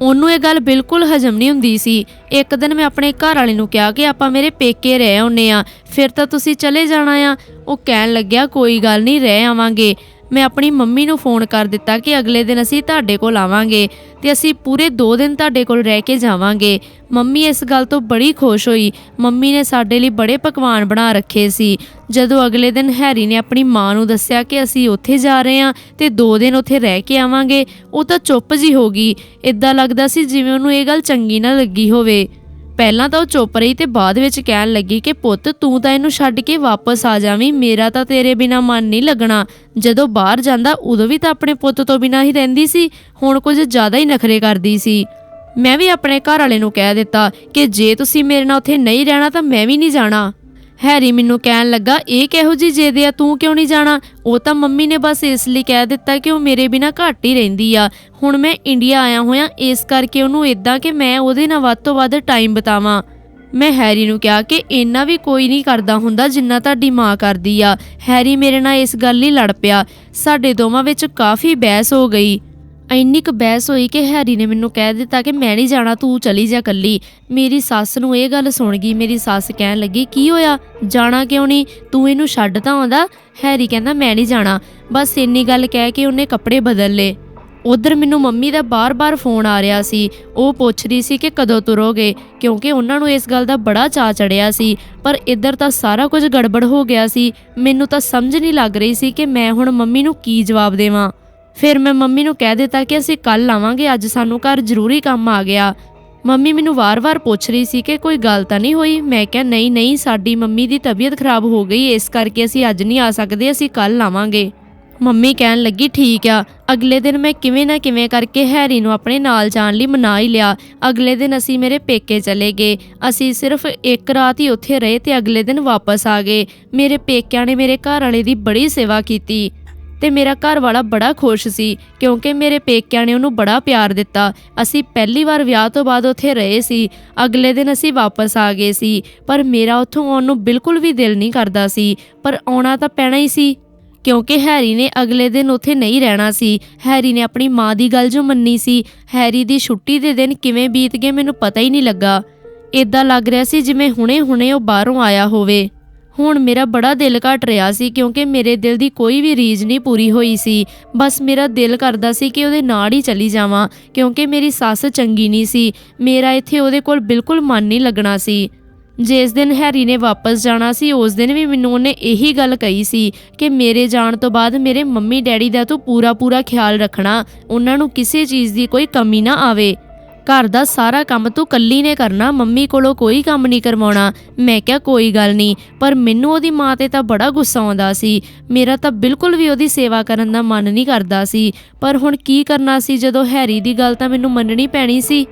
ਉਹਨੂੰ ਇਹ ਗੱਲ ਬਿਲਕੁਲ ਹਜਮ ਨਹੀਂ ਹੁੰਦੀ ਸੀ। ਇੱਕ ਦਿਨ ਮੈਂ ਆਪਣੇ ਘਰ ਵਾਲੇ ਨੂੰ ਕਿਹਾ ਕਿ ਆਪਾਂ ਮੇਰੇ ਪੇਕੇ ਰਹਿ ਆਉਨੇ ਆ ਫਿਰ ਤਾਂ ਤੁਸੀਂ ਚਲੇ ਜਾਣਾ ਆ। ਉਹ ਕਹਿਣ ਲੱਗਿਆ, ਕੋਈ ਗੱਲ ਨਹੀਂ, ਰਹਿ ਆਵਾਂਗੇ। ਮੈਂ ਆਪਣੀ ਮੰਮੀ ਨੂੰ ਫੋਨ ਕਰ ਦਿੱਤਾ ਕਿ ਅਗਲੇ ਦਿਨ ਅਸੀਂ ਤੁਹਾਡੇ ਕੋਲ ਆਵਾਂਗੇ ਤੇ ਅਸੀਂ ਪੂਰੇ 2 ਦਿਨ ਤੁਹਾਡੇ ਕੋਲ ਰਹਿ ਕੇ ਜਾਵਾਂਗੇ। ਮੰਮੀ ਇਸ ਗੱਲ ਤੋਂ ਬੜੀ ਖੁਸ਼ ਹੋਈ। ਮੰਮੀ ਨੇ ਸਾਡੇ ਲਈ ਬੜੇ ਪਕਵਾਨ ਬਣਾ ਰੱਖੇ ਸੀ। ਜਦੋਂ ਅਗਲੇ ਦਿਨ ਹੈਰੀ ਨੇ ਆਪਣੀ ਮਾਂ ਨੂੰ ਦੱਸਿਆ ਕਿ ਅਸੀਂ ਉੱਥੇ ਜਾ ਰਹੇ ਹਾਂ ਤੇ 2 ਦਿਨ ਉੱਥੇ ਰਹਿ ਕੇ ਆਵਾਂਗੇ, ਉਹ ਤਾਂ ਚੁੱਪ ਜੀ ਹੋ ਗਈ। ਇਦਾਂ ਲੱਗਦਾ ਸੀ ਜਿਵੇਂ ਉਹਨੂੰ ਇਹ ਗੱਲ ਚੰਗੀ ਨਾ ਲੱਗੀ ਹੋਵੇ। ਪਹਿਲਾਂ ਤਾਂ ਉਹ ਚੁੱਪ ਰਹੀ ਤੇ ਬਾਅਦ ਵਿੱਚ ਕਹਿਣ ਲੱਗੀ ਕਿ ਪੁੱਤ, ਤੂੰ ਤਾਂ ਇਹਨੂੰ ਛੱਡ ਕੇ ਵਾਪਸ ਆ ਜਾਵੀਂ, ਮੇਰਾ ਤਾਂ ਤੇਰੇ ਬਿਨਾ ਮਨ ਨਹੀਂ ਲੱਗਣਾ। ਜਦੋਂ ਬਾਹਰ ਜਾਂਦਾ, ਉਦੋਂ ਵੀ ਤਾਂ ਆਪਣੇ ਪੁੱਤ ਤੋਂ ਬਿਨਾ ਹੀ ਰਹਿੰਦੀ ਸੀ, ਹੁਣ ਕੁਝ ਜ਼ਿਆਦਾ ਹੀ ਨਖਰੇ ਕਰਦੀ ਸੀ। ਮੈਂ ਵੀ ਆਪਣੇ ਘਰ ਵਾਲੇ ਨੂੰ ਕਹਿ ਦਿੱਤਾ ਕਿ ਜੇ ਤੁਸੀਂ ਮੇਰੇ ਨਾਲ ਉੱਥੇ ਨਹੀਂ ਰਹਿਣਾ ਤਾਂ ਮੈਂ ਵੀ ਨਹੀਂ ਜਾਣਾ। ਹੈਰੀ ਮੈਨੂੰ ਕਹਿਣ ਲੱਗਾ, ਇਹ ਕਿਹੋ ਜੀ ਜਿੱਦ ਆ? ਤੂੰ ਕਿਉਂ ਨਹੀਂ ਜਾਣਾ? ਉਹ ਤਾਂ ਮੰਮੀ ਨੇ ਬਸ ਇਸ ਲਈ ਕਹਿ ਦਿੱਤਾ ਕਿ ਉਹ ਮੇਰੇ ਬਿਨਾ ਘੱਟ ਹੀ ਰਹਿੰਦੀ ਆ। ਹੁਣ ਮੈਂ ਇੰਡੀਆ ਆਇਆ ਹੋਇਆ, ਇਸ ਕਰਕੇ ਉਹਨੂੰ ਇਦਾਂ ਕਿ ਮੈਂ ਉਹਦੇ ਨਾਲ ਵੱਧ ਤੋਂ ਵੱਧ ਟਾਈਮ ਬਿਤਾਵਾਂ। ਮੈਂ ਹੈਰੀ ਨੂੰ ਕਿਹਾ ਕਿ ਇੰਨਾ ਵੀ ਕੋਈ ਨਹੀਂ ਕਰਦਾ ਹੁੰਦਾ ਜਿੰਨਾ ਤੁਹਾਡੀ ਮਾਂ ਕਰਦੀ ਆ। ਹੈਰੀ ਮੇਰੇ ਨਾਲ ਇਸ ਗੱਲ ਲਈ ਲੜ ਪਿਆ। ਸਾਡੇ ਦੋਵਾਂ ਵਿੱਚ ਕਾਫੀ ਬਹਿਸ ਹੋ ਗਈ। ਇੰਨੀ ਕੁ ਬਹਿਸ ਹੋਈ ਕਿ ਹੈਰੀ ਨੇ ਮੈਨੂੰ ਕਹਿ ਦਿੱਤਾ ਕਿ ਮੈਂ ਨਹੀਂ ਜਾਣਾ, ਤੂੰ ਚਲੀ ਜਾ ਕੱਲੀ ਮੇਰੀ ਸੱਸ ਨੂੰ ਇਹ ਗੱਲ ਸੁਣ ਗਈ, ਮੇਰੀ ਸੱਸ ਕਹਿਣ ਲੱਗੀ, ਕੀ ਹੋਇਆ? ਜਾਣਾ ਕਿਉਂ ਨਹੀਂ? ਤੂੰ ਇਹਨੂੰ ਛੱਡ ਤਾਂ ਆਉਂਦਾ? ਹੈਰੀ ਕਹਿੰਦਾ, ਮੈਂ ਨਹੀਂ ਜਾਣਾ। ਬਸ ਇੰਨੀ ਗੱਲ ਕਹਿ ਕੇ ਉਹਨੇ ਕੱਪੜੇ ਬਦਲ ਲਏ। ਉਧਰ ਮੈਨੂੰ ਮੰਮੀ ਦਾ ਬਾਰ-ਬਾਰ ਫੋਨ ਆ ਰਿਹਾ ਸੀ। ਉਹ ਪੁੱਛ ਰਹੀ ਸੀ ਕਿ ਕਦੋਂ ਤੁਰੋਗੇ? ਕਿਉਂਕਿ ਉਹਨਾਂ ਨੂੰ ਇਸ ਗੱਲ ਦਾ ਬੜਾ ਚਾਅ ਚੜਿਆ ਸੀ। ਪਰ ਇੱਧਰ ਤਾਂ ਸਾਰਾ ਕੁਝ ਗੜਬੜ ਹੋ ਗਿਆ ਸੀ। ਮੈਨੂੰ ਤਾਂ ਸਮਝ ਨਹੀਂ ਲੱਗ ਰਹੀ ਸੀ ਕਿ ਮੈਂ ਹੁਣ ਮੰਮੀ ਨੂੰ ਕੀ ਜਵਾਬ ਦੇਵਾਂ। ਫਿਰ ਮੈਂ ਮੰਮੀ ਨੂੰ ਕਹਿ ਦਿੱਤਾ ਕਿ ਅਸੀਂ ਕੱਲ ਆਵਾਂਗੇ, ਅੱਜ ਸਾਨੂੰ ਘਰ ਜ਼ਰੂਰੀ ਕੰਮ ਆ ਗਿਆ। ਮੰਮੀ ਮੈਨੂੰ ਵਾਰ-ਵਾਰ ਪੁੱਛ ਰਹੀ ਸੀ ਕਿ ਕੋਈ ਗੱਲ ਤਾਂ ਨਹੀਂ ਹੋਈ? ਮੈਂ ਕਿਹਾ, ਨਹੀਂ ਨਹੀਂ, ਸਾਡੀ ਮੰਮੀ ਦੀ ਤਬੀਅਤ ਖਰਾਬ ਹੋ ਗਈ, ਇਸ ਕਰਕੇ ਅਸੀਂ ਅੱਜ ਨਹੀਂ ਆ ਸਕਦੇ, ਅਸੀਂ ਕੱਲ ਆਵਾਂਗੇ। ਮੰਮੀ ਕਹਿਣ ਲੱਗੀ, ਠੀਕ ਆ, ਅਗਲੇ ਦਿਨ ਮੈਂ ਕਿਵੇਂ ਨਾ ਕਿਵੇਂ ਕਰਕੇ ਹੈਰੀ ਨੂੰ ਆਪਣੇ ਨਾਲ ਜਾਣ ਲਈ ਮਨਾ ਹੀ ਲਿਆ। ਅਗਲੇ ਦਿਨ ਅਸੀਂ ਮੇਰੇ ਪੇਕੇ ਚਲੇ ਗਏ। ਅਸੀਂ ਸਿਰਫ ਇੱਕ ਰਾਤ ਹੀ ਉੱਥੇ ਰਹੇ ਤੇ ਅਗਲੇ ਦਿਨ ਵਾਪਸ ਆ ਗਏ। ਮੇਰੇ ਪੇਕਿਆਂ ਨੇ ਮੇਰੇ ਘਰ ਵਾਲੇ ਦੀ ਬੜੀ ਸੇਵਾ ਕੀਤੀ। ਤੇ ਮੇਰਾ ਘਰ ਵਾਲਾ ਬੜਾ ਖੁਸ਼ ਸੀ, ਕਿਉਂਕਿ ਮੇਰੇ ਪੇਕਿਆਂ ਨੇ ਉਹਨੂੰ ਬੜਾ ਪਿਆਰ ਦਿੱਤਾ। ਅਸੀਂ ਪਹਿਲੀ ਵਾਰ ਵਿਆਹ ਤੋਂ ਬਾਅਦ ਉੱਥੇ ਰਹੇ ਸੀ, ਅਗਲੇ ਦਿਨ ਅਸੀਂ ਵਾਪਸ ਆ ਗਏ ਸੀ, ਪਰ ਮੇਰਾ ਉੱਥੋਂ ਆਉਣ ਨੂੰ ਬਿਲਕੁਲ ਵੀ ਦਿਲ ਨਹੀਂ ਕਰਦਾ ਸੀ, ਪਰ ਆਉਣਾ ਤਾਂ ਪੈਣਾ ਹੀ ਸੀ। ਕਿਉਂਕਿ ਹੈਰੀ ਨੇ ਅਗਲੇ ਦਿਨ ਉੱਥੇ ਨਹੀਂ ਰਹਿਣਾ ਸੀ, ਹੈਰੀ ਨੇ ਆਪਣੀ ਮਾਂ ਦੀ ਗੱਲ ਜੋ ਮੰਨੀ ਸੀ, ਹੈਰੀ ਦੀ ਛੁੱਟੀ ਦੇ ਦਿਨ ਕਿਵੇਂ ਬੀਤ ਗਏ ਮੈਨੂੰ ਪਤਾ ਹੀ ਨਹੀਂ ਲੱਗਾ। ਇਦਾਂ ਲੱਗ ਰਿਹਾ ਸੀ ਜਿਵੇਂ ਹੁਣੇ-ਹੁਣੇ ਉਹ ਬਾਹਰੋਂ ਆਇਆ ਹੋਵੇ। ਹੁਣ ਮੇਰਾ ਬੜਾ ਦਿਲ ਘਟ ਰਿਹਾ ਸੀ ਕਿਉਂਕਿ ਮੇਰੇ ਦਿਲ ਦੀ ਕੋਈ ਵੀ ਰੀਝ ਨਹੀਂ ਪੂਰੀ ਹੋਈ ਸੀ। ਬਸ ਮੇਰਾ ਦਿਲ ਕਰਦਾ ਸੀ ਕਿ ਉਹਦੇ ਨਾਲ ਹੀ ਚਲੀ ਜਾਵਾਂ, ਕਿਉਂਕਿ ਮੇਰੀ ਸੱਸ ਚੰਗੀ ਨਹੀਂ ਸੀ। ਮੇਰਾ ਇੱਥੇ ਉਹਦੇ ਕੋਲ ਬਿਲਕੁਲ ਮਨ ਨਹੀਂ ਲੱਗਣਾ ਸੀ। ਜਿਸ ਦਿਨ ਹੈਰੀ ਨੇ ਵਾਪਸ ਜਾਣਾ ਸੀ, ਉਸ ਦਿਨ ਵੀ ਮੈਨੂੰ ਉਹਨੇ ਇਹੀ ਗੱਲ ਕਹੀ ਸੀ ਕਿ ਮੇਰੇ ਜਾਣ ਤੋਂ ਬਾਅਦ ਮੇਰੇ ਮੰਮੀ ਡੈਡੀ ਦਾ ਤੂੰ ਪੂਰਾ ਪੂਰਾ ਖਿਆਲ ਰੱਖਣਾ, ਉਹਨਾਂ ਨੂੰ ਕਿਸੇ ਚੀਜ਼ ਦੀ ਕੋਈ ਕਮੀ ਨਾ ਆਵੇ। ਘਰ ਦਾ ਸਾਰਾ ਕੰਮ ਤੂੰ ਕੱਲੀ ਨੇ ਕਰਨਾ, ਮੰਮੀ ਕੋਲੋਂ ਕੋਈ ਕੰਮ ਨਹੀਂ ਕਰਵਾਉਣਾ। ਮੈਂ ਕਿਹਾ, ਕੋਈ ਗੱਲ ਨਹੀਂ, ਪਰ ਮੈਨੂੰ ਉਹਦੀ ਮਾਂ ਤੇ ਤਾਂ ਬੜਾ ਗੁੱਸਾ ਆਉਂਦਾ ਸੀ। ਮੇਰਾ ਤਾਂ ਬਿਲਕੁਲ ਵੀ ਉਹਦੀ ਸੇਵਾ ਕਰਨ ਦਾ ਮਨ ਨਹੀਂ ਕਰਦਾ ਸੀ। ਪਰ ਹੁਣ ਕੀ ਕਰਨਾ ਸੀ, ਜਦੋਂ ਹੈਰੀ ਦੀ ਗੱਲ ਤਾਂ ਮੈਨੂੰ ਮੰਨਣੀ ਪੈਣੀ ਸੀ?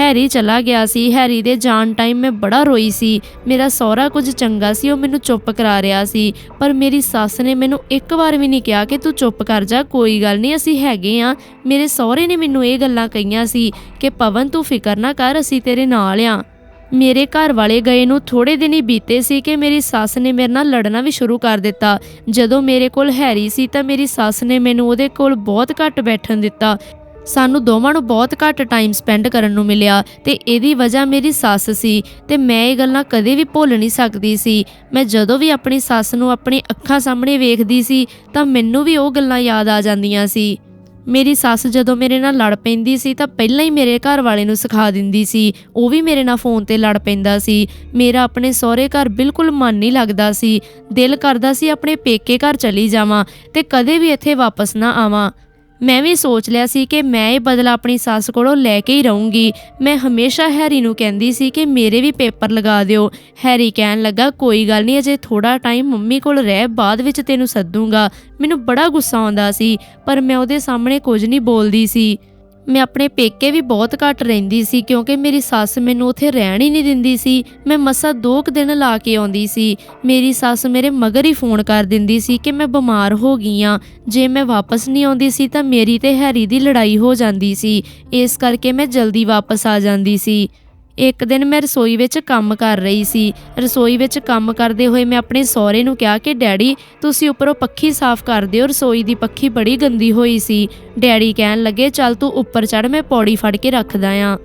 ਹੈਰੀ ਚਲਾ ਗਿਆ ਸੀ। ਹੈਰੀ ਦੇ ਜਾਣ ਟਾਈਮ ਮੈਂ ਬੜਾ ਰੋਈ ਸੀ। ਮੇਰਾ ਸਹੁਰਾ ਕੁਝ ਚੰਗਾ ਸੀ, ਉਹ ਮੈਨੂੰ ਚੁੱਪ ਕਰਾ ਰਿਹਾ ਸੀ। ਪਰ ਮੇਰੀ ਸੱਸ ਨੇ ਮੈਨੂੰ ਇੱਕ ਵਾਰ ਵੀ ਨਹੀਂ ਕਿਹਾ ਕਿ ਤੂੰ ਚੁੱਪ ਕਰ ਜਾ, ਕੋਈ ਗੱਲ ਨਹੀਂ, ਅਸੀਂ ਹੈਗੇ ਆ। ਮੇਰੇ ਸਹੁਰੇ ਨੇ ਮੈਨੂੰ ਇਹ ਗੱਲਾਂ ਕਹੀਆਂ ਸੀ ਕਿ, ਪਵਨ, ਤੂੰ ਫਿਕਰ ਨਾ ਕਰ, ਅਸੀਂ ਤੇਰੇ ਨਾਲ ਆ। ਮੇਰੇ ਘਰ ਵਾਲੇ ਗਏ ਨੂੰ ਥੋੜੇ ਦਿਨ ਹੀ ਬੀਤੇ ਸੀ ਕਿ ਮੇਰੀ ਸੱਸ ਨੇ ਮੇਰੇ ਨਾਲ ਲੜਨਾ ਵੀ ਸ਼ੁਰੂ ਕਰ ਦਿੱਤਾ। ਜਦੋਂ ਮੇਰੇ ਕੋਲ ਹੈਰੀ ਸੀ ਤਾਂ ਮੇਰੀ ਸੱਸ ਨੇ ਮੈਨੂੰ ਉਹਦੇ ਕੋਲ ਬਹੁਤ ਘੱਟ ਬੈਠਣ ਦਿੱਤਾ। ਸਾਨੂੰ ਦੋਵਾਂ ਨੂੰ ਬਹੁਤ ਘੱਟ ਟਾਈਮ ਸਪੈਂਡ ਕਰਨ ਨੂੰ ਮਿਲਿਆ ਤੇ ਇਹਦੀ ਵਜ੍ਹਾ ਮੇਰੀ ਸੱਸ ਸੀ ਤੇ ਮੈਂ ਇਹ ਗੱਲਾਂ ਕਦੇ ਵੀ ਭੁੱਲ ਨਹੀਂ ਸਕਦੀ ਸੀ। ਮੈਂ ਜਦੋਂ ਵੀ ਆਪਣੀ ਸੱਸ ਨੂੰ ਆਪਣੀ ਅੱਖਾਂ ਸਾਹਮਣੇ ਵੇਖਦੀ ਸੀ ਤਾਂ ਮੈਨੂੰ ਵੀ ਉਹ ਗੱਲਾਂ ਯਾਦ ਆ ਜਾਂਦੀਆਂ ਸੀ। ਮੇਰੀ ਸੱਸ ਜਦੋਂ ਮੇਰੇ ਨਾਲ ਲੜ ਪੈਂਦੀ ਸੀ ਤਾਂ ਪਹਿਲਾਂ ਹੀ ਮੇਰੇ ਘਰ ਵਾਲੇ ਨੂੰ ਸਿਖਾ ਦਿੰਦੀ ਸੀ। ਉਹ ਵੀ ਮੇਰੇ ਨਾਲ ਫੋਨ ਤੇ ਲੜ ਪੈਂਦਾ ਸੀ। ਮੇਰਾ ਆਪਣੇ ਸਹੁਰੇ ਘਰ ਬਿਲਕੁਲ ਮਨ ਨਹੀਂ ਲੱਗਦਾ ਸੀ। ਦਿਲ ਕਰਦਾ ਸੀ ਆਪਣੇ ਪੇਕੇ ਘਰ ਚਲੀ ਜਾਵਾਂ ਤੇ ਕਦੇ ਵੀ ਇੱਥੇ ਵਾਪਸ ਨਾ ਆਵਾਂ। ਮੈਂ ਵੀ ਸੋਚ ਲਿਆ ਸੀ ਕਿ ਮੈਂ ਇਹ ਬਦਲਾ ਆਪਣੀ ਸੱਸ ਕੋਲੋਂ ਲੈ ਕੇ ਹੀ ਰਹੂੰਗੀ। ਮੈਂ ਹਮੇਸ਼ਾ ਹੈਰੀ ਨੂੰ ਕਹਿੰਦੀ ਸੀ ਕਿ ਮੇਰੇ ਵੀ ਪੇਪਰ ਲਗਾ ਦਿਓ। ਹੈਰੀ ਕਹਿਣ ਲੱਗਾ, ਕੋਈ ਗੱਲ ਨਹੀਂ, ਅਜੇ ਥੋੜਾ ਟਾਈਮ ਮੰਮੀ ਕੋਲ ਰਹਿ, ਬਾਅਦ ਵਿੱਚ ਤੈਨੂੰ ਸੱਦੂਗਾ। ਮੈਨੂੰ ਬੜਾ ਗੁੱਸਾ ਆਉਂਦਾ ਸੀ, ਪਰ ਮੈਂ ਉਹਦੇ ਸਾਹਮਣੇ ਕੁਝ ਨਹੀਂ ਬੋਲਦੀ ਸੀ। ਮੈਂ ਆਪਣੇ ਪੇਕੇ ਵੀ ਬਹੁਤ ਘੱਟ ਰਹਿੰਦੀ ਸੀ ਕਿਉਂਕਿ ਮੇਰੀ ਸੱਸ ਮੈਨੂੰ ਉੱਥੇ ਰਹਿਣ ਹੀ ਨਹੀਂ ਦਿੰਦੀ ਸੀ। ਮੈਂ ਮਸਾ ਦੋ ਕੁ ਦਿਨ ਲਾ ਕੇ ਆਉਂਦੀ ਸੀ। ਮੇਰੀ ਸੱਸ ਮੇਰੇ ਮਗਰ ਹੀ ਫੋਨ ਕਰ ਦਿੰਦੀ ਸੀ ਕਿ ਮੈਂ ਬਿਮਾਰ ਹੋ ਗਈ ਆ। ਜੇ ਮੈਂ ਵਾਪਸ ਨਹੀਂ ਆਉਂਦੀ ਸੀ ਤਾਂ ਮੇਰੀ ਤੇ ਹੈਰੀ ਦੀ ਲੜਾਈ ਹੋ ਜਾਂਦੀ ਸੀ। ਇਸ ਕਰਕੇ ਮੈਂ ਜਲਦੀ ਵਾਪਸ ਆ ਜਾਂਦੀ ਸੀ। ਇੱਕ ਦਿਨ ਮੈਂ ਰਸੋਈ ਵਿੱਚ ਕੰਮ ਕਰ ਰਹੀ ਸੀ। ਰਸੋਈ ਵਿੱਚ ਕੰਮ ਕਰਦੇ ਹੋਏ ਮੈਂ ਆਪਣੇ ਸਹੁਰੇ ਨੂੰ ਕਿਹਾ ਕਿ, ਡੈਡੀ, ਤੁਸੀਂ ਉੱਪਰੋਂ ਪੱਖੀ ਸਾਫ਼ ਕਰ ਦਿਓ, ਰਸੋਈ ਦੀ ਪੱਖੀ ਬੜੀ ਗੰਦੀ ਹੋਈ ਸੀ। ਡੈਡੀ ਕਹਿਣ ਲੱਗੇ, ਚੱਲ ਤੂੰ ਉੱਪਰ ਚੜ ਮੈਂ ਪੌੜੀ ਫੜ ਕੇ ਰੱਖਦਾ ਆ।